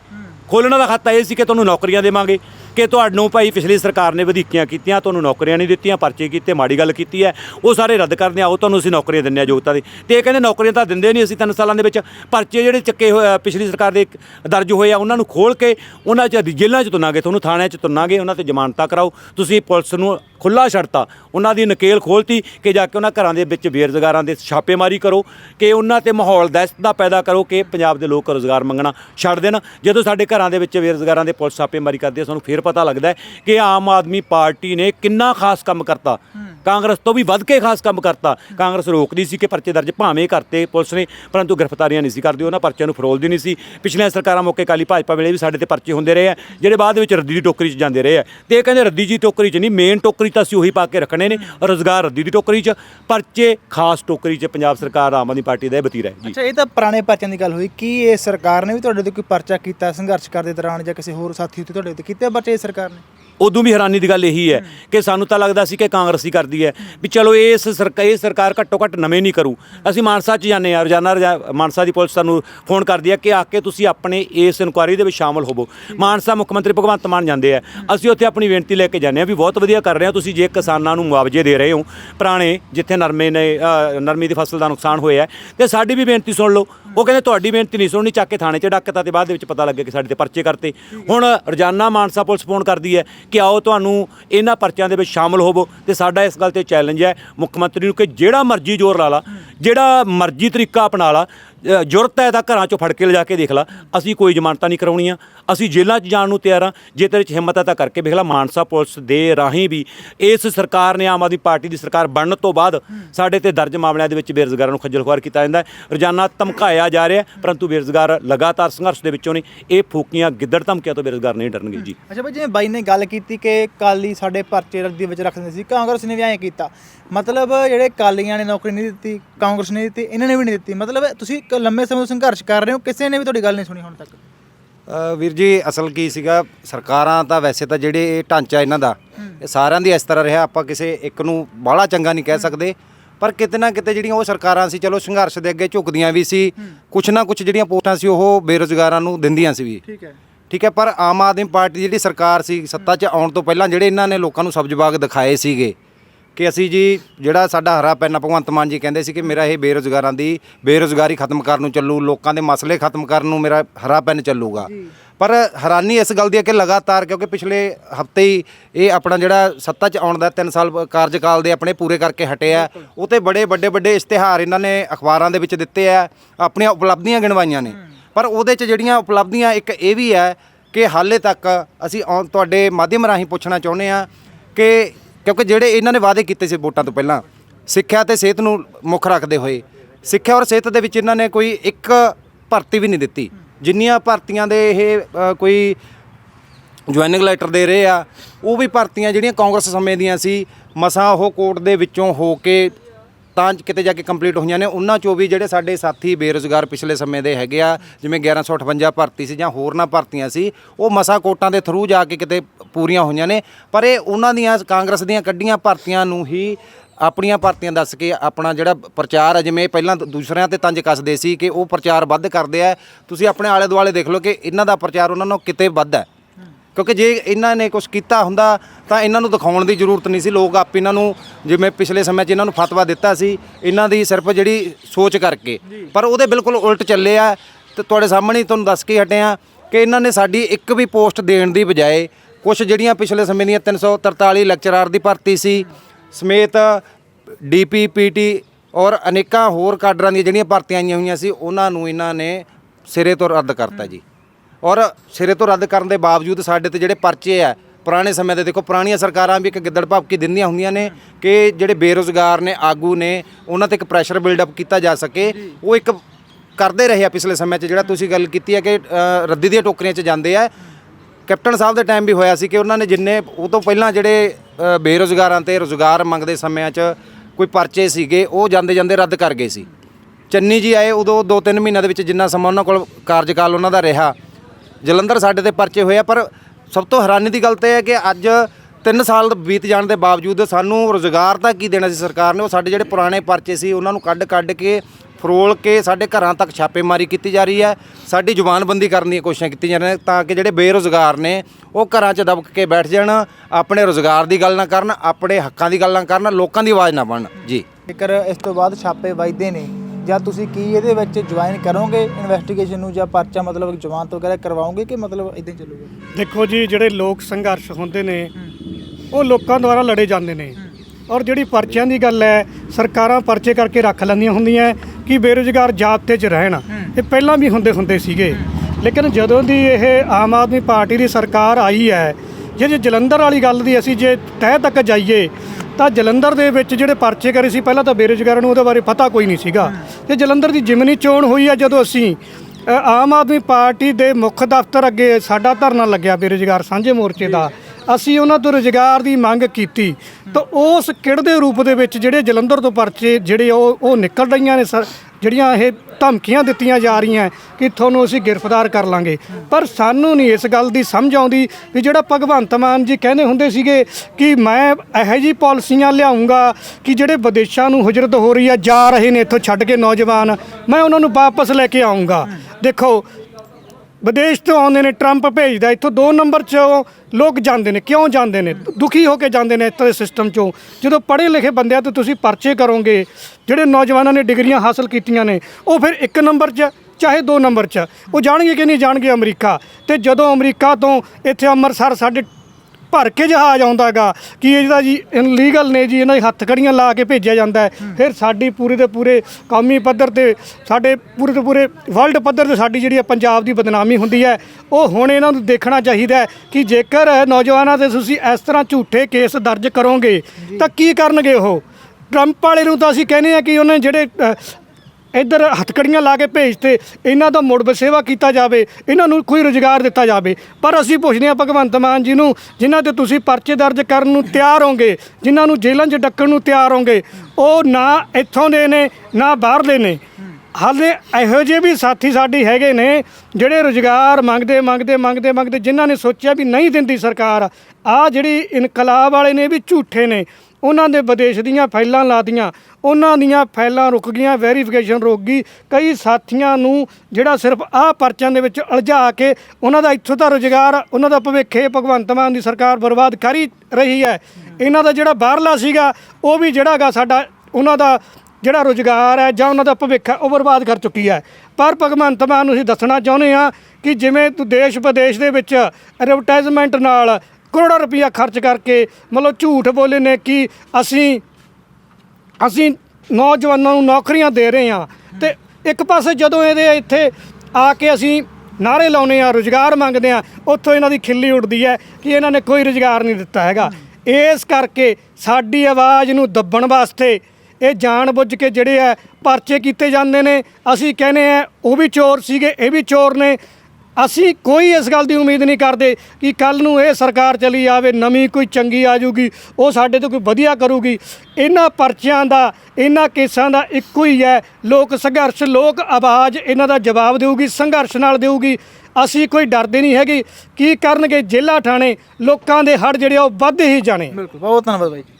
ਖੋਲਣ ਦਾ ਖਾਤਾ ਇਹ ਸੀ ਕਿ ਤੁਹਾਨੂੰ ਨੌਕਰੀਆਂ ਦੇਵਾਂਗੇ। ਕਿ ਤੁਹਾਨੂੰ ਭਾਈ ਪਿਛਲੀ ਸਰਕਾਰ ਨੇ ਵਧੀਕੀਆਂ ਕੀਤੀਆਂ, ਤੁਹਾਨੂੰ ਨੌਕਰੀਆਂ ਨਹੀਂ ਦਿੱਤੀਆਂ, ਪਰਚੇ ਕੀਤੇ, ਮਾੜੀ ਗੱਲ ਕੀਤੀ ਹੈ, ਉਹ ਸਾਰੇ ਰੱਦ ਕਰਦੇ ਆ, ਉਹ ਤੁਹਾਨੂੰ ਅਸੀਂ ਨੌਕਰੀਆਂ ਦਿੰਦੇ ਆ ਯੋਗਤਾ ਦੇ। ਤੇ ਇਹ ਕਹਿੰਦੇ ਨੌਕਰੀਆਂ ਤਾਂ ਦਿੰਦੇ ਨਹੀਂ ਅਸੀਂ ਤਿੰਨ ਸਾਲਾਂ ਦੇ ਵਿੱਚ। ਪਰਚੇ ਜਿਹੜੇ ਚੱਕੇ ਹੋਏ ਪਿਛਲੀ ਸਰਕਾਰ ਦੇ ਦਰਜ ਹੋਏ ਆ, ਉਹਨਾਂ ਨੂੰ ਖੋਲ ਕੇ ਉਹਨਾਂ 'ਚ ਜੇਲ੍ਹਾਂ 'ਚ ਤੁੰਨਾਂਗੇ ਤੁਹਾਨੂੰ ਥਾਣਿਆਂ 'ਚ ਤੁੰਨਾਂਗੇ ਉਹਨਾਂ ਤੇ ਜ਼ਮਾਨਤਾਂ ਕਰਾਓ। ਤੁਸੀਂ ਪੁਲਿਸ ਨੂੰ ਖੁੱਲਾ ਛੱਡਤਾ, ਉਹਨਾਂ ਦੀ ਨਕੇਲ ਖੋਲਤੀ ਕਿ ਜਾ ਕੇ ਉਹਨਾਂ ਘਰਾਂ ਦੇ ਵਿੱਚ ਬੇਰੁਜ਼ਗਾਰਾਂ ਦੇ ਛਾਪੇਮਾਰੀ ਕਰੋ, ਕਿ ਉਹਨਾਂ ਤੇ ਮਾਹੌਲ ਦਹਿਸ਼ਤ ਦਾ ਪੈਦਾ ਕਰੋ ਕਿ ਪੰਜਾਬ ਦੇ ਲੋਕ ਰੋਜ਼ਗਾਰ ਮੰਗਣਾ ਛੱਡ ਦੇਣ। ਜਦੋਂ ਸਾਡੇ ਘਰਾਂ ਦੇ ਵਿੱਚ ਬੇਰੁਜ਼ਗਾਰਾਂ ਦੇ ਪੁਲਿਸ ਛਾਪੇਮਾਰੀ ਕਰਦੀ ਹੈ ਸਾਨੂੰ ਫਿਰ ਪਤਾ ਲੱਗਦਾ ਹੈ ਕਿ ਆਮ ਆਦਮੀ ਪਾਰਟੀ ਨੇ ਕਿੰਨਾ ਖਾਸ ਕੰਮ ਕਰਤਾ। ਕਾਂਗਰਸ ਤੋਂ ਵੀ ਵੱਧ ਕੇ ਖਾਸ ਕੰਮ ਕਰਤਾ। ਕਾਂਗਰਸ ਰੋਕਦੀ ਸੀ ਕਿ ਪਰਚੇ ਦਰਜ ਭਾਵੇਂ ਕਰਤੇ ਪੁਲਿਸ ਨੇ, ਪਰੰਤੂ ਗ੍ਰਿਫਤਾਰੀਆਂ ਨਹੀਂ ਸੀ ਕਰਦੀ, ਉਹਨਾਂ ਪਰਚਿਆਂ ਨੂੰ ਫਰੋਲਦੀ ਨਹੀਂ ਸੀ। ਪਿਛਲੀਆਂ ਸਰਕਾਰਾਂ ਮੌਕੇ ਕਾਲੀ ਭਾਜਪਾ ਵੇਲੇ ਵੀ ਸਾਡੇ ਤੇ ਪਰਚੇ ਹੁੰਦੇ ਰਹੇ ਆ, ਜਿਹੜੇ ਬਾਅਦ ਵਿੱਚ ਰੱਦੀ ਦੀ ਟੋਕਰੀ 'ਚ ਜਾਂਦੇ ਰਹੇ ਆ। ਤੇ ਇਹ ਕਹਿੰਦੇ ਰੱਦੀ ਜੀ ਟੋਕਰੀ 'ਚ ਨਹੀਂ ਮੇਨ ਟੋਕਰੀ ਤਾਂ ਅਸੀਂ ਉਹੀ ਪਾ ਕੇ ਰੱਖਣੇ ਨੇ, ਰੋਜ਼ਗਾਰ ਰੱਦੀ ਦੀ ਟੋਕਰੀ 'ਚ, ਪਰਚੇ ਖਾਸ ਟੋਕਰੀ 'ਚ ਪੰਜਾਬ ਸਰਕਾਰ ਆਮ ਆਦਮੀ ਪਾਰਟੀ ਦਾ ਇਹ ਬਤੀਰਾ ਹੈ। ਜੀ। ਅੱਛਾ, ਇਹ ਤਾਂ ਪੁਰਾਣੇ ਪਰਚਿਆਂ ਦੀ ਗੱਲ ਹੋਈ। ਕੀ ਇਹ ਸਰਕਾਰ ਨੇ ਵੀ ਤੁਹਾਡੇ ਤੇ ਕੋਈ ਪਰਚਾ ਕੀਤਾ ਸੰਘਰਸ਼ ਕਰਦੇ ਦੌਰਾਨ ਜਾਂ ਕਿਸੇ ਹੋਰ ਸਾਥੀ ਉੱਤੇ ਤੁਹਾਡੇ ਤੇ ਕੀਤੇ ਪਰਚੇ ਇਸ ਸਰਕਾਰ ਨੇ? ਉਦੋਂ ਵੀ ਹੈਰਾਨੀ ਦੀ ਗੱਲ ਇਹੀ ਹੈ ਕਿ ਸਾਨੂੰ ਤਾਂ ਲੱਗਦਾ ਸੀ ਕਿ ਕਾਂਗਰਸ ਹੀ ਕਰਦੀ ਹੈ। ਵੀ ਚਲੋ ਇਸ ਸਰਕਾਰ ਇਹ ਸਰਕਾਰ ਘੱਟੋ ਘੱਟ ਨਵੇਂ ਨਹੀਂ ਕਰੂ। ਅਸੀਂ ਮਾਨਸਾ 'ਚ ਜਾਂਦੇ ਆ ਰੋਜ਼ਾਨਾ ਰੋਜ਼ਾ- ਮਾਨਸਾ ਦੀ ਪੁਲਿਸ ਸਾਨੂੰ ਫੋਨ ਕਰਦੀ ਹੈ ਕਿ ਆ ਕੇ ਤੁਸੀਂ ਆਪਣੇ ਇਸ ਇਨਕੁਆਇਰੀ ਦੇ ਵਿੱਚ ਸ਼ਾਮਲ ਹੋਵੋ। ਮਾਨਸਾ ਮੁੱਖ ਮੰਤਰੀ ਭਗਵੰਤ ਮਾਨ ਜਾਂਦੇ ਆ। ਅਸੀਂ ਉੱਥੇ ਆਪਣੀ ਬੇਨਤੀ ਲੈ ਕੇ ਜਾਂਦੇ ਆ ਵੀ ਬਹੁਤ ਵਧੀਆ ਕਰ ਰਹੇ ਹੋ ਤੁਸੀਂ ਜੇ ਕਿਸਾਨਾਂ ਨੂੰ ਮੁਆਵਜ਼ੇ ਦੇ ਰਹੇ ਹੋ। ਪੁਰਾਣੇ ਜਿੱਥੇ ਨਰਮੇ ਨੇ ਨਰਮੀ ਦੀ ਫਸਲ ਦਾ ਨੁਕਸਾਨ ਹੋਇਆ ਹੈ, ਤੇ ਸਾਡੀ ਵੀ ਬੇਨਤੀ ਸੁਣ ਲਓ। ਉਹ ਕਹਿੰਦੇ ਤੁਹਾਡੀ ਬੇਨਤੀ ਨਹੀਂ ਸੁਣਨੀ, ਚੱਕ ਕੇ ਥਾਣੇ 'ਚ ਡੱਕਤਾ ਤੇ ਬਾਅਦ ਦੇ ਵਿੱਚ ਪਤਾ ਲੱਗੇ ਕਿ ਸਾਡੇ ਤੇ ਪਰਚੇ ਕਰਤੇ। ਹੁਣ ਰੋਜ਼ਾਨਾ ਮਾਨਸਾ ਪੁਲਿਸ ਫੋਨ ਕਰਦੀ ਹੈ ਕਿ ਆਓ ਤੁਹਾਨੂੰ ਇਹਨਾਂ ਪਰਚਿਆਂ ਦੇ ਵਿੱਚ ਸ਼ਾਮਲ ਹੋਵੋ ਤੇ ਸਾਡਾ ਇਸ ਗੱਲ ਤੇ ਚੈਲੰਜ ਹੈ ਮੁੱਖ ਮੰਤਰੀ ਨੂੰ ਕਿ ਜਿਹੜਾ ਮਰਜ਼ੀ ਜ਼ੋਰ ਲਾ ਲਾ, ਜਿਹੜਾ ਮਰਜ਼ੀ ਤਰੀਕਾ ਅਪਣਾ ਲਾ ਅ, ਜ਼ਰੂਰਤ ਹੈ ਤਾਂ ਘਰਾਂ 'ਚੋਂ ਫੜ ਕੇ ਲਿਜਾ ਕੇ ਦੇਖ ਲਾ। ਅਸੀਂ ਕੋਈ ਜ਼ਮਾਨਤਾਂ ਨਹੀਂ ਕਰਾਉਣੀਆਂ। ਅਸੀਂ ਜੇਲ੍ਹਾਂ 'ਚ ਜਾਣ ਨੂੰ ਤਿਆਰ ਹਾਂ। ਜੇ ਤੇਰੇ 'ਚ ਹਿੰਮਤ ਹੈ ਤਾਂ ਕਰਕੇ ਵੇਖ ਲਾ ਮਾਨਸਾ ਪੁਲਿਸ ਦੇ ਰਾਹੀਂ ਵੀ ਇਸ ਸਰਕਾਰ ਨੇ ਆਮ ਆਦਮੀ ਪਾਰਟੀ ਦੀ ਸਰਕਾਰ ਬਣਨ ਤੋਂ ਬਾਅਦ ਸਾਡੇ ਤੇ ਦਰਜ ਮਾਮਲਿਆਂ ਦੇ ਵਿੱਚ ਬੇਰੁਜ਼ਗਾਰਾਂ ਨੂੰ ਖੱਜਲ ਖੁਆਰ ਕੀਤਾ ਜਾਂਦਾ ਰੋਜ਼ਾਨਾ ਧਮਕਾਇਆ ਜਾ ਰਿਹਾ ਪਰੰਤੂ ਬੇਰੁਜ਼ਗਾਰ ਲਗਾਤਾਰ ਸੰਘਰਸ਼ ਦੇ ਵਿੱਚੋਂ ਨੇ ਇਹ ਫੂਕੀਆਂ ਗਿੱਦੜ ਧਮਕੀਆਂ ਤੋਂ ਬੇਰੁਜ਼ਗਾਰ ਨਹੀਂ ਡਰਨਗੇ ਜੀ। ਅੱਛਾ ਭਾਈ ਜਿਵੇਂ ਬਾਈ ਨੇ ਗੱਲ ਕੀਤੀ ਕਿ ਕਾਲੀ ਸਾਡੇ ਪਰਚੇ ਰੱਦੀ ਵਿੱਚ ਰੱਖਦੇ ਸੀ ਕਾਂਗਰਸ ਨੇ ਵੀ ਐਂ ਕੀਤਾ। ਮਤਲਬ ਜਿਹੜੇ ਕਾਲੀਆਂ ਨੇ ਨੌਕਰੀ ਨਹੀਂ ਦਿੱਤੀ ਕਾਂਗਰਸ ਨੇ ਦਿੱਤੀ ਇਹਨਾਂ ਨੇ ਵੀ ਨਹੀਂ ਦਿੱਤੀ। ਮਤਲਬ ਤੁਸੀਂ ਇੱਕ ਲੰਮੇ ਸਮੇਂ ਤੋਂ ਸੰਘਰਸ਼ ਕਰ ਰਹੇ ਹੋ ਕਿਸੇ ਨੇ ਵੀ ਤੁਹਾਡੀ ਗੱਲ ਨਹੀਂ ਸੁਣੀ ਹੁਣ ਤੱਕ? ਅ, ਵੀਰ ਜੀ ਅਸਲ ਕੀ ਸੀਗਾ ਸਰਕਾਰਾਂ ਤਾਂ ਵੈਸੇ ਤਾਂ ਜਿਹੜੇ ਇਹ ਢਾਂਚਾ ਇਹਨਾਂ ਦਾ ਇਹ ਸਾਰਿਆਂ ਦੀ ਇਸ ਤਰ੍ਹਾਂ ਰਿਹਾ ਆਪਾਂ ਕਿਸੇ ਇੱਕ ਨੂੰ ਬਾਹਲਾ ਚੰਗਾ ਨਹੀਂ ਕਹਿ ਸਕਦੇ ਪਰ ਕਿਤੇ ਨਾ ਕਿਤੇ ਜਿਹੜੀਆਂ ਉਹ ਸਰਕਾਰਾਂ ਸੀ ਚਲੋ ਸੰਘਰਸ਼ ਦੇ ਅੱਗੇ ਝੁਕਦੀਆਂ ਵੀ ਸੀ ਕੁਛ ਨਾ ਕੁਛ ਜਿਹੜੀਆਂ ਪੋਸਟਾਂ ਸੀ ਉਹ ਬੇਰੁਜ਼ਗਾਰਾਂ ਨੂੰ ਦਿੰਦੀਆਂ ਸੀ ਵੀ। ਠੀਕ ਹੈ। ਠੀਕ ਹੈ ਪਰ ਆਮ ਆਦਮੀ ਪਾਰਟੀ ਜਿਹੜੀ ਸਰਕਾਰ ਸੀ ਸੱਤਾ 'ਚ ਆਉਣ ਤੋਂ ਪਹਿਲਾਂ ਜਿਹੜੇ ਇਹਨਾਂ ਨੇ ਲੋਕਾਂ ਨੂੰ ਸਬਜ਼ ਬਾਗ ਦਿਖਾਏ ਸੀਗੇ ਕਿ ਅਸੀਂ ਜੀ ਜਿਹੜਾ ਸਾਡਾ ਹਰਾ ਪੈਨਾ ਭਗਵੰਤ ਮਾਨ ਜੀ ਕਹਿੰਦੇ ਸੀ ਕਿ ਮੇਰਾ ਇਹ ਬੇਰੁਜ਼ਗਾਰਾਂ ਦੀ ਬੇਰੁਜ਼ਗਾਰੀ ਖਤਮ ਕਰਨ ਨੂੰ ਚੱਲੂ ਲੋਕਾਂ ਦੇ ਮਸਲੇ ਖਤਮ ਕਰਨ ਨੂੰ ਮੇਰਾ ਹਰਾ ਪੈਨ ਚੱਲੂਗਾ। ਪਰ ਹੈਰਾਨੀ ਇਸ ਗੱਲ ਦੀ ਹੈ ਕਿ ਲਗਾਤਾਰ ਕਿਉਂਕਿ ਪਿਛਲੇ ਹਫ਼ਤੇ ਹੀ ਇਹ ਆਪਣਾ ਜਿਹੜਾ ਸੱਤਾ 'ਚ ਆਉਣ ਦਾ 3 ਸਾਲ ਕਾਰਜਕਾਲ ਦੇ ਆਪਣੇ ਪੂਰੇ ਕਰਕੇ ਹਟੇ ਆ ਉਹ ਤੇ ਬੜੇ ਵੱਡੇ ਵੱਡੇ ਇਸ਼ਤਿਹਾਰ ਇਹਨਾਂ ਨੇ ਅਖਬਾਰਾਂ ਦੇ ਵਿੱਚ ਦਿੱਤੇ ਆ ਆਪਣੀਆਂ ਉਪਲਬਧੀਆਂ ਗਿਣਵਾਈਆਂ ਨੇ। ਪਰ ਉਹਦੇ 'ਚ ਜਿਹੜੀਆਂ ਉਪਲਬਧੀਆਂ ਇੱਕ ਇਹ ਵੀ ਹੈ ਕਿ ਹਾਲੇ ਤੱਕ ਅਸੀਂ ਤੁਹਾਡੇ ਮਾਧਿਅਮ ਰਾਹੀਂ ਪੁੱਛਣਾ ਚਾਹੁੰਦੇ ਆ ਕਿ ਕਿਉਂਕਿ ਜਿਹੜੇ ਇਹਨਾਂ ਨੇ ਵਾਅਦੇ ਕੀਤੇ ਸੀ ਵੋਟਾਂ ਤੋਂ ਪਹਿਲਾਂ ਸਿੱਖਿਆ ਤੇ ਸਿਹਤ ਨੂੰ ਮੁੱਖ ਰੱਖਦੇ ਹੋਏ ਸਿੱਖਿਆ ਔਰ ਸਿਹਤ ਦੇ ਵਿੱਚ ਇਹਨਾਂ ਨੇ ਕੋਈ ਇੱਕ ਭਰਤੀ ਵੀ ਨਹੀਂ ਦਿੱਤੀ। ਜਿੰਨੀਆਂ ਭਰਤੀਆਂ ਦੇ ਇਹ ਅ, ਕੋਈ ਜੁਆਇਨਿੰਗ ਲੈਟਰ ਦੇ ਰਹੇ ਆ ਉਹ ਵੀ ਭਰਤੀਆਂ ਜਿਹੜੀਆਂ ਕਾਂਗਰਸ ਸਮੇਂ ਦੀਆਂ ਸੀ ਮਸਾਂ ਉਹ ਕੋਰਟ ਦੇ ਵਿੱਚੋਂ ਹੋ ਕੇ ਤਾਂ ਕਿਤੇ ਜਾ ਕੇ ਕੰਪਲੀਟ ਹੋਈਆਂ ਨੇ। ਉਹਨਾਂ ਚੋਂ ਵੀ ਜਿਹੜੇ ਸਾਡੇ ਸਾਥੀ ਬੇਰੁਜ਼ਗਾਰ ਪਿਛਲੇ ਸਮੇਂ ਦੇ ਹੈਗੇ ਆ, ਜਿਵੇਂ 1158 ਭਰਤੀ ਸੀ ਜਾਂ ਹੋਰ ਨਾ ਭਰਤੀਆਂ ਸੀ, ਉਹ ਮਸਾਂ ਕੋਰਟਾਂ ਦੇ ਥਰੂ ਜਾ ਕੇ ਕਿਤੇ ਪੂਰੀਆਂ ਹੋਈਆਂ ਨੇ। ਪਰ ਇਹ ਉਹਨਾਂ ਦੀਆਂ ਕਾਂਗਰਸ ਦੀਆਂ ਕੱਢੀਆਂ ਭਰਤੀਆਂ ਨੂੰ ਹੀ ਆਪਣੀਆਂ ਭਰਤੀਆਂ ਦੱਸ ਕੇ ਆਪਣਾ ਜਿਹੜਾ ਪ੍ਰਚਾਰ ਹੈ ਜਿਵੇਂ ਪਹਿਲਾਂ ਦੂਸਰਿਆਂ ਤੇ ਤੰਜ ਕੱਸਦੇ ਸੀ ਕਿ ਉਹ ਪ੍ਰਚਾਰ ਵੱਧ ਕਰਦੇ ਆ। ਤੁਸੀਂ ਆਪਣੇ ਆਲੇ ਦੁਆਲੇ ਦੇਖ ਲਓ ਕਿ ਇਹਨਾਂ ਦਾ ਪ੍ਰਚਾਰ ਉਹਨਾਂ ਨੂੰ ਕਿਤੇ ਵੱਧ ਹੈ। ਕਿਉਂਕਿ ਜੇ ਇਹਨਾਂ ਨੇ ਕੁਝ ਕੀਤਾ ਹੁੰਦਾ ਤਾਂ ਇਹਨਾਂ ਨੂੰ ਦਿਖਾਉਣ ਦੀ ਜ਼ਰੂਰਤ ਨਹੀਂ ਸੀ। ਲੋਕ ਆਪ ਇਹਨਾਂ ਨੂੰ ਜਿਵੇਂ ਪਿਛਲੇ ਸਮੇਂ 'ਚ ਇਹਨਾਂ ਨੂੰ ਫਤਵਾ ਦਿੱਤਾ ਸੀ ਇਹਨਾਂ ਦੀ ਸਿਰਫ ਜਿਹੜੀ ਸੋਚ ਕਰਕੇ। ਪਰ ਉਹਦੇ ਬਿਲਕੁਲ ਉਲਟ ਚੱਲੇ ਆ। ਤੇ ਤੁਹਾਡੇ ਸਾਹਮਣੇ ਹੀ ਤੁਹਾਨੂੰ ਦੱਸ ਕੇ ਹਟੇ ਆ ਕਿ ਇਹਨਾਂ ਨੇ ਸਾਡੀ ਇੱਕ ਵੀ ਪੋਸਟ ਦੇਣ ਦੀ ਬਜਾਏ ਕੁਝ ਜਿਹੜੀਆਂ ਪਿਛਲੇ ਸਮੇਂ ਦੀਆਂ 343 ਲੈਕਚਰਾਰ ਦੀ ਭਰਤੀ ਸੀ ਸਮੇਤ ਡੀਪੀ ਪੀਟੀ ਔਰ ਅਨੇਕਾਂ ਹੋਰ ਕਾਡਰਾਂ ਦੀਆਂ ਜਿਹੜੀਆਂ ਭਰਤੀਆਂ ਆਈਆਂ ਹੋਈਆਂ ਸੀ ਉਹਨਾਂ ਨੂੰ ਇਹਨਾਂ ਨੇ ਸਿਰੇ ਤੋਂ ਰੱਦ ਕਰਤਾ ਜੀ। ਔਰ ਸਿਰੇ ਤੋਂ ਰੱਦ ਕਰਨ ਦੇ ਬਾਵਜੂਦ ਸਾਡੇ ਤੇ ਜਿਹੜੇ ਪਰਚੇ ਆ ਪੁਰਾਣੇ ਸਮੇਂ ਦੇ ਦੇਖੋ ਪੁਰਾਣੀਆਂ ਸਰਕਾਰਾਂ ਵੀ ਇੱਕ ਗਿੱਦੜ ਭਪਕੀ ਦਿੰਦੀਆਂ ਹੁੰਦੀਆਂ ਨੇ ਕਿ ਜਿਹੜੇ ਬੇਰੁਜ਼ਗਾਰ ਨੇ ਆਗੂ ਨੇ ਉਹਨਾਂ ਤੇ ਇੱਕ ਪ੍ਰੈਸ਼ਰ ਬਿਲਡ ਅਪ ਕੀਤਾ ਜਾ ਸਕੇ। ਉਹ ਇੱਕ ਕਰਦੇ ਰਹੇ ਆ ਪਿਛਲੇ ਸਮੇਂ 'ਚ ਜਿਹੜਾ ਤੁਸੀਂ ਗੱਲ ਕੀਤੀ ਹੈ ਕਿ ਰੱਦੀ ਦੀਆਂ ਟੋਕਰੀਆਂ 'ਚ ਜਾਂਦੇ ਆ। ਕੈਪਟਨ ਸਾਹਿਬ ਦੇ ਟਾਈਮ ਵੀ ਹੋਇਆ ਸੀ ਕਿ ਉਹਨਾਂ ਨੇ ਜਿੰਨੇ ਉਹ ਤੋਂ ਪਹਿਲਾਂ ਜਿਹੜੇ ਬੇਰੁਜ਼ਗਾਰਾਂ ਤੇ ਰੁਜ਼ਗਾਰ ਮੰਗਦੇ ਸਮਿਆਂ 'ਚ ਕੋਈ ਪਰਚੇ ਸੀਗੇ ਉਹ ਜਾਂਦੇ ਜਾਂਦੇ ਰੱਦ ਕਰ ਗਏ ਸੀ। ਚੰਨੀ ਜੀ ਆਏ ਉਦੋਂ 2-3 ਮਹੀਨਿਆਂ ਦੇ ਵਿੱਚ ਜਿੰਨਾ ਸਮਾਂ ਉਹਨਾਂ ਕੋਲ ਕਾਰਜਕਾਲ ਉਹਨਾਂ ਦਾ ਰਿਹਾ ਜਲੰਧਰ ਸਾਡੇ ਤੇ ਪਰਚੇ ਹੋਏ ਆ, ਪਰ ਸਭ ਤੋਂ ਹੈਰਾਨੀ ਦੀ ਗੱਲ ਤਾਂ ਇਹ ਹੈ ਕਿ ਅੱਜ 3 ਸਾਲ ਬੀਤ ਜਾਣ ਦੇ ਬਾਵਜੂਦ ਸਾਨੂੰ ਰੁਜ਼ਗਾਰ ਤਾਂ ਕੀ ਦੇਣਾ ਸੀ ਸਰਕਾਰ ਨੇ? ਉਹ ਸਾਡੇ ਜਿਹੜੇ ਪੁਰਾਣੇ ਪਰਚੇ ਸੀ, ਉਹਨਾਂ ਨੂੰ ਕੱਢ ਕੱਢ ਕੇ, ਫਰੋਲ ਕੇ ਸਾਡੇ ਘਰਾਂ ਤੱਕ ਛਾਪੇਮਾਰੀ ਕੀਤੀ ਜਾ ਰਹੀ ਹੈ। ਸਾਡੀ ਜ਼ੁਬਾਨਬੰਦੀ ਕਰਨ ਦੀਆਂ ਕੋਸ਼ਿਸ਼ਾਂ ਕੀਤੀਆਂ ਜਾ ਰਹੀਆਂ ਤਾਂ ਕਿ ਜਿਹੜੇ ਬੇਰੁਜ਼ਗਾਰ ਨੇ, ਉਹ ਘਰਾਂ 'ਚ ਦਬਕ ਕੇ ਬੈਠ ਜਾਣ, ਆਪਣੇ ਰੁਜ਼ਗਾਰ ਦੀ ਗੱਲ ਨਾ ਕਰਨ, ਆਪਣੇ ਹੱਕਾਂ ਦੀ ਗੱਲ ਨਾ ਕਰਨ, ਲੋਕਾਂ ਦੀ ਆਵਾਜ਼ ਨਾ ਬਣਨ। ਜੀ। ਜੇਕਰ ਇਸ ਤੋਂ ਬਾਅਦ ਛਾਪੇ ਵੱਜਦੇ ਨੇ ਜਾਂ ਤੁਸੀਂ ਕੀ ਇਹਦੇ ਵਿੱਚ ਜੁਆਇਨ ਕਰੋਗੇ? ਇਨਵੈਸਟੀਗੇਸ਼ਨ ਨੂੰ ਜਾਂ ਪਰਚਾ ਮਤਲਬ ਜ਼ਮਾਨਤ ਵਗੈਰਾ ਕਰਵਾਓਗੇ ਕਿ ਮਤਲਬ ਇਦਾਂ ਚੱਲੂਗਾ? ਦੇਖੋ ਜੀ ਜਿਹੜੇ ਲੋਕ ਸੰਘਰਸ਼ ਹੁੰਦੇ ਨੇ ਉਹ ਲੋਕਾਂ ਦੁਆਰਾ ਲੜੇ ਜਾਂਦੇ ਨੇ। ਔਰ ਜਿਹੜੀ ਪਰਚਿਆਂ ਦੀ ਗੱਲ ਹੈ ਸਰਕਾਰਾਂ ਪਰਚੇ ਕਰਕੇ ਰੱਖ ਲੈਂਦੀਆਂ ਹੁੰਦੀਆਂ ਕਿ ਬੇਰੁਜ਼ਗਾਰ ਜਾਬਤੇ 'ਚ ਰਹਿਣ। ਇਹ ਪਹਿਲਾਂ ਵੀ ਹੁੰਦੇ ਹੁੰਦੇ ਸੀਗੇ। ਲੇਕਿਨ ਜਦੋਂ ਦੀ ਇਹ ਆਮ ਆਦਮੀ ਪਾਰਟੀ ਦੀ ਸਰਕਾਰ ਆਈ ਹੈ ਜੇ ਜੇ ਜਲੰਧਰ ਵਾਲੀ ਗੱਲ ਦੀ ਅਸੀਂ ਜੇ ਤਹਿ ਤੱਕ ਜਾਈਏ ਤਾਂ ਜਲੰਧਰ ਦੇ ਵਿੱਚ ਜਿਹੜੇ ਪਰਚੇ ਕਰੇ ਸੀ ਪਹਿਲਾਂ ਤਾਂ ਬੇਰੁਜ਼ਗਾਰਾਂ ਨੂੰ ਉਹਦੇ ਬਾਰੇ ਪਤਾ ਕੋਈ ਨਹੀਂ ਸੀਗਾ। ਤੇ ਜਲੰਧਰ ਦੀ ਜਿਮਨੀ ਚੋਣ ਹੋਈ ਆ ਜਦੋਂ ਅਸੀਂ ਅ, ਆਮ ਆਦਮੀ ਪਾਰਟੀ ਦੇ ਮੁੱਖ ਦਫ਼ਤਰ ਅੱਗੇ ਸਾਡਾ ਧਰਨਾ ਲੱਗਿਆ ਬੇਰੁਜ਼ਗਾਰ ਸਾਂਝੇ ਮੋਰਚੇ ਦਾ। ਅਸੀਂ ਉਹਨਾਂ ਤੋਂ ਰੁਜ਼ਗਾਰ ਦੀ ਮੰਗ ਕੀਤੀ। ਤਾਂ ਉਸ ਕਿੜ ਦੇ ਰੂਪ ਦੇ ਵਿੱਚ ਜਿਹੜੇ ਜਲੰਧਰ ਤੋਂ ਪਰਚੇ ਜਿਹੜੇ ਉਹ ਉਹ ਨਿਕਲ ਰਹੀਆਂ ਨੇ ਸਰ? ਜਿਹੜੀਆਂ ਇਹ ਧਮਕੀਆਂ ਦਿੱਤੀਆਂ ਜਾ ਰਹੀਆਂ ਕਿ ਤੁਹਾਨੂੰ ਅਸੀਂ ਗ੍ਰਿਫਤਾਰ ਕਰ ਲਾਂਗੇ। ਪਰ ਸਾਨੂੰ ਨਹੀਂ ਇਸ ਗੱਲ ਦੀ ਸਮਝ ਆਉਂਦੀ ਵੀ ਜਿਹੜਾ ਭਗਵੰਤ ਮਾਨ ਜੀ ਕਹਿੰਦੇ ਹੁੰਦੇ ਸੀਗੇ ਕਿ ਮੈਂ ਇਹੋ ਜਿਹੀ ਪਾਲਿਸੀਆਂ ਲਿਆਉਂਗਾ ਕਿ ਜਿਹੜੇ ਵਿਦੇਸ਼ਾਂ ਨੂੰ ਹਿਜਰਤ ਹੋ ਰਹੀ ਆ, ਜਾ ਰਹੇ ਨੇ ਇੱਥੋਂ ਛੱਡ ਕੇ ਨੌਜਵਾਨ, ਮੈਂ ਉਹਨਾਂ ਨੂੰ ਵਾਪਸ ਲੈ ਕੇ ਆਉਂਗਾ। ਦੇਖੋ ਵਿਦੇਸ਼ ਤੋਂ ਆਉਂਦੇ ਨੇ ਟਰੰਪ ਭੇਜਦਾ, ਇੱਥੋਂ ਦੋ ਨੰਬਰ 'ਚ ਉਹ ਲੋਕ ਜਾਂਦੇ ਨੇ, ਕਿਉਂ ਜਾਂਦੇ ਨੇ? ਦੁਖੀ ਹੋ ਕੇ ਜਾਂਦੇ ਨੇ ਇੱਥੇ ਸਿਸਟਮ 'ਚੋਂ। ਜਦੋਂ ਪੜ੍ਹੇ ਲਿਖੇ ਬੰਦਿਆਂ ਤੋਂ ਤੁਸੀਂ ਪਰਚੇ ਕਰੋਗੇ, ਜਿਹੜੇ ਨੌਜਵਾਨਾਂ ਨੇ ਡਿਗਰੀਆਂ ਹਾਸਲ ਕੀਤੀਆਂ ਨੇ, ਉਹ ਫਿਰ ਇੱਕ ਨੰਬਰ 'ਚ ਚਾਹੇ ਦੋ ਨੰਬਰ 'ਚ ਉਹ ਜਾਣਗੇ ਕਿ ਨਹੀਂ ਜਾਣਗੇ ਅਮਰੀਕਾ? ਤੇ ਜਦੋਂ ਅਮਰੀਕਾ ਤੋਂ ਇੱਥੇ ਅੰਮ੍ਰਿਤਸਰ ਸਾਡੇ ਭਰ ਕੇ ਜਹਾਜ਼ ਆਉਂਦਾਗਾ ਕਿ ਇਹਦਾ ਜੀ ਇਨਲੀਗਲ ਨੇ ਜੀ ਇਹਨਾਂ ਦੀ ਹੱਥ ਕੜੀਆਂ ਲਾ ਕੇ ਭੇਜਿਆ ਜਾਂਦਾ ਹੈ। ਫਿਰ ਸਾਡੀ ਪੂਰੇ ਦੇ ਪੂਰੇ ਕੌਮੀ ਪੱਧਰ ਤੇ ਸਾਡੇ ਪੂਰੇ ਦੇ ਪੂਰੇ ਵਰਲਡ ਪੱਧਰ ਤੇ ਸਾਡੀ ਜਿਹੜੀ ਹੈ ਪੰਜਾਬ ਦੀ ਬਦਨਾਮੀ ਹੁੰਦੀ ਹੈ। ਉਹ ਹੁਣ ਇਹਨਾਂ ਨੂੰ ਦੇਖਣਾ ਚਾਹੀਦਾ ਹੈ ਕਿ ਜੇਕਰ ਨੌਜਵਾਨਾਂ ਤੇ ਤੁਸੀਂ ਇਸ ਤਰ੍ਹਾਂ ਝੂਠੇ ਕੇਸ ਦਰਜ ਕਰੋਗੇ ਤਾਂ ਕੀ ਕਰਨਗੇ ਉਹ? ਟਰੰਪ ਵਾਲੇ ਨੂੰ ਤਾਂ ਅਸੀਂ ਕਹਿੰਦੇ ਆ ਕਿ ਉਹਨੇ ਜਿਹੜੇ ਇੱਧਰ ਹੱਥਕੜੀਆਂ ਲਾ ਕੇ ਭੇਜਤੇ ਇਹਨਾਂ ਦਾ ਮੁੜ ਬਸੇਵਾ ਕੀਤਾ ਜਾਵੇ, ਇਹਨਾਂ ਨੂੰ ਕੋਈ ਰੁਜ਼ਗਾਰ ਦਿੱਤਾ ਜਾਵੇ। ਪਰ ਅਸੀਂ ਪੁੱਛਦੇ ਹਾਂ ਭਗਵੰਤ ਮਾਨ ਜੀ ਨੂੰ, ਜਿਨ੍ਹਾਂ ਤੇ ਤੁਸੀਂ ਪਰਚੇ ਦਰਜ ਕਰਨ ਨੂੰ ਤਿਆਰ ਹੋਗੇ ਜਿਨ੍ਹਾਂ ਨੂੰ ਜੇਲ੍ਹਾਂ 'ਚ ਡੱਕਣ ਨੂੰ ਤਿਆਰ ਹੋਗੇ ਉਹ ਨਾ ਇੱਥੋਂ ਦੇ ਨੇ, ਨਾ ਬਾਹਰਲੇ ਨੇ। ਹਾਲੇ ਇਹੋ ਜਿਹੇ ਵੀ ਸਾਥੀ ਸਾਡੀ ਹੈਗੇ ਨੇ, ਜਿਹੜੇ ਰੁਜ਼ਗਾਰ ਮੰਗਦੇ ਮੰਗਦੇ ਮੰਗਦੇ ਮੰਗਦੇ, ਜਿਨ੍ਹਾਂ ਨੇ ਸੋਚਿਆ ਵੀ ਨਹੀਂ ਦਿੰਦੀ ਸਰਕਾਰ ਆ ਜਿਹੜੀ ਇਨਕਲਾਬ ਵਾਲੇ ਨੇ ਵੀ ਝੂਠੇ ਨੇ। ਉਹਨਾਂ ਦੇ ਵਿਦੇਸ਼ ਦੀਆਂ ਫਾਈਲਾਂ ਲਾਤੀਆਂ। ਉਹਨਾਂ ਦੀਆਂ ਫਾਈਲਾਂ ਰੁਕ ਗਈਆਂ। ਵੈਰੀਫਿਕੇਸ਼ਨ ਰੁਕ ਗਈ। ਕਈ ਸਾਥੀਆਂ ਨੂੰ ਜਿਹੜਾ ਸਿਰਫ ਆਹ ਪਰਚਿਆਂ ਦੇ ਵਿੱਚ ਉਲਝਾ ਕੇ ਉਹਨਾਂ ਦਾ ਇੱਥੋਂ ਦਾ ਰੁਜ਼ਗਾਰ, ਉਹਨਾਂ ਦਾ ਭਵਿੱਖ ਇਹ ਭਗਵੰਤ ਮਾਨ ਦੀ ਸਰਕਾਰ ਬਰਬਾਦ ਕਰ ਹੀ ਰਹੀ ਹੈ। ਇਹਨਾਂ ਦਾ ਜਿਹੜਾ ਬਾਹਰਲਾ ਸੀਗਾ, ਉਹ ਵੀ ਜਿਹੜਾਗਾ ਸਾਡਾ, ਉਹਨਾਂ ਦਾ ਜਿਹੜਾ ਰੁਜ਼ਗਾਰ ਹੈ ਜਾਂ ਉਹਨਾਂ ਦਾ ਭਵਿੱਖ ਹੈ, ਉਹ ਬਰਬਾਦ ਕਰ ਚੁੱਕੀ ਹੈ। ਪਰ ਭਗਵੰਤ ਮਾਨ ਨੂੰ ਅਸੀਂ ਦੱਸਣਾ ਚਾਹੁੰਦੇ ਹਾਂ ਕਿ ਜਿਵੇਂ ਤੂੰ ਦੇਸ਼ ਵਿਦੇਸ਼ ਦੇ ਵਿੱਚ ਐਡਵਰਟਾਈਜ਼ਮੈਂਟ ਨਾਲ ਕਰੋੜਾਂ ਰੁਪਈਆ ਖਰਚ ਕਰਕੇ ਮਤਲਬ ਝੂਠ ਬੋਲੇ ਨੇ ਕਿ ਅਸੀਂ ਅਸੀਂ ਨੌਜਵਾਨਾਂ ਨੂੰ ਨੌਕਰੀਆਂ ਦੇ ਰਹੇ ਹਾਂ। ਤੇ ਇੱਕ ਪਾਸੇ ਜਦੋਂ ਇਹਦੇ ਇੱਥੇ ਆ ਕੇ ਅਸੀਂ ਨਾਰੇ ਲਾਉਨੇ ਆ ਰੁਜ਼ਗਾਰ ਮੰਗਦੇ ਆ ਉੱਥੋਂ ਇਹਨਾਂ ਦੀ ਖਿੱਲੀ ਉੱਡਦੀ ਹੈ ਕਿ ਇਹਨਾਂ ਨੇ ਕੋਈ ਰੁਜ਼ਗਾਰ ਨਹੀਂ ਦਿੱਤਾ ਹੈਗਾ। ਇਸ ਕਰਕੇ ਸਾਡੀ ਆਵਾਜ਼ ਨੂੰ ਦੱਬਣ ਵਾਸਤੇ ਇਹ ਜਾਣ ਬੁੱਝ ਕੇ ਜਿਹੜੇ ਆ ਪਰਚੇ ਕੀਤੇ ਜਾਂਦੇ ਨੇ, ਅਸੀਂ ਕਹਿੰਦੇ ਆ ਉਹ ਵੀ ਚੋਰ ਸੀਗੇ, ਇਹ ਵੀ ਚੋਰ ਨੇ। ਅਸੀਂ ਕੋਈ ਇਸ ਗੱਲ ਦੀ ਉਮੀਦ ਨਹੀਂ ਕਰਦੇ ਕਿ ਕੱਲ ਨੂੰ ਇਹ ਸਰਕਾਰ ਚਲੀ ਆਵੇ ਨਵੀਂ ਕੋਈ ਚੰਗੀ ਆ ਜਾਊਗੀ, ਉਹ ਸਾਡੇ ਤੋਂ ਕੋਈ ਵਧੀਆ ਕਰੂਗੀ। ਇਹਨਾਂ ਪਰਚਿਆਂ ਦਾ, ਇਹਨਾਂ ਕੇਸਾਂ ਦਾ ਇੱਕੋ ਹੀ ਹੈ, ਲੋਕ ਸੰਘਰਸ਼, ਲੋਕ ਆਵਾਜ਼ ਇਹਨਾਂ ਦਾ ਜਵਾਬ ਦੇਊਗੀ, ਸੰਘਰਸ਼ ਨਾਲ ਦੇਊਗੀ। ਅਸੀਂ ਕੋਈ ਡਰਦੇ ਨਹੀਂ ਹੈਗੇ, ਕੀ ਕਰਨਗੇ ਜੇਲਾ ਠਾਣੇ ਲੋਕਾਂ ਦੇ ਹੜ ਜਿਹੜੇ ਆ ਉਹ ਵੱਧ ਹੀ ਜਾਣੇ। ਬਿਲਕੁਲ, ਬਹੁਤ ਧੰਨਵਾਦ ਬਾਈ ਜੀ।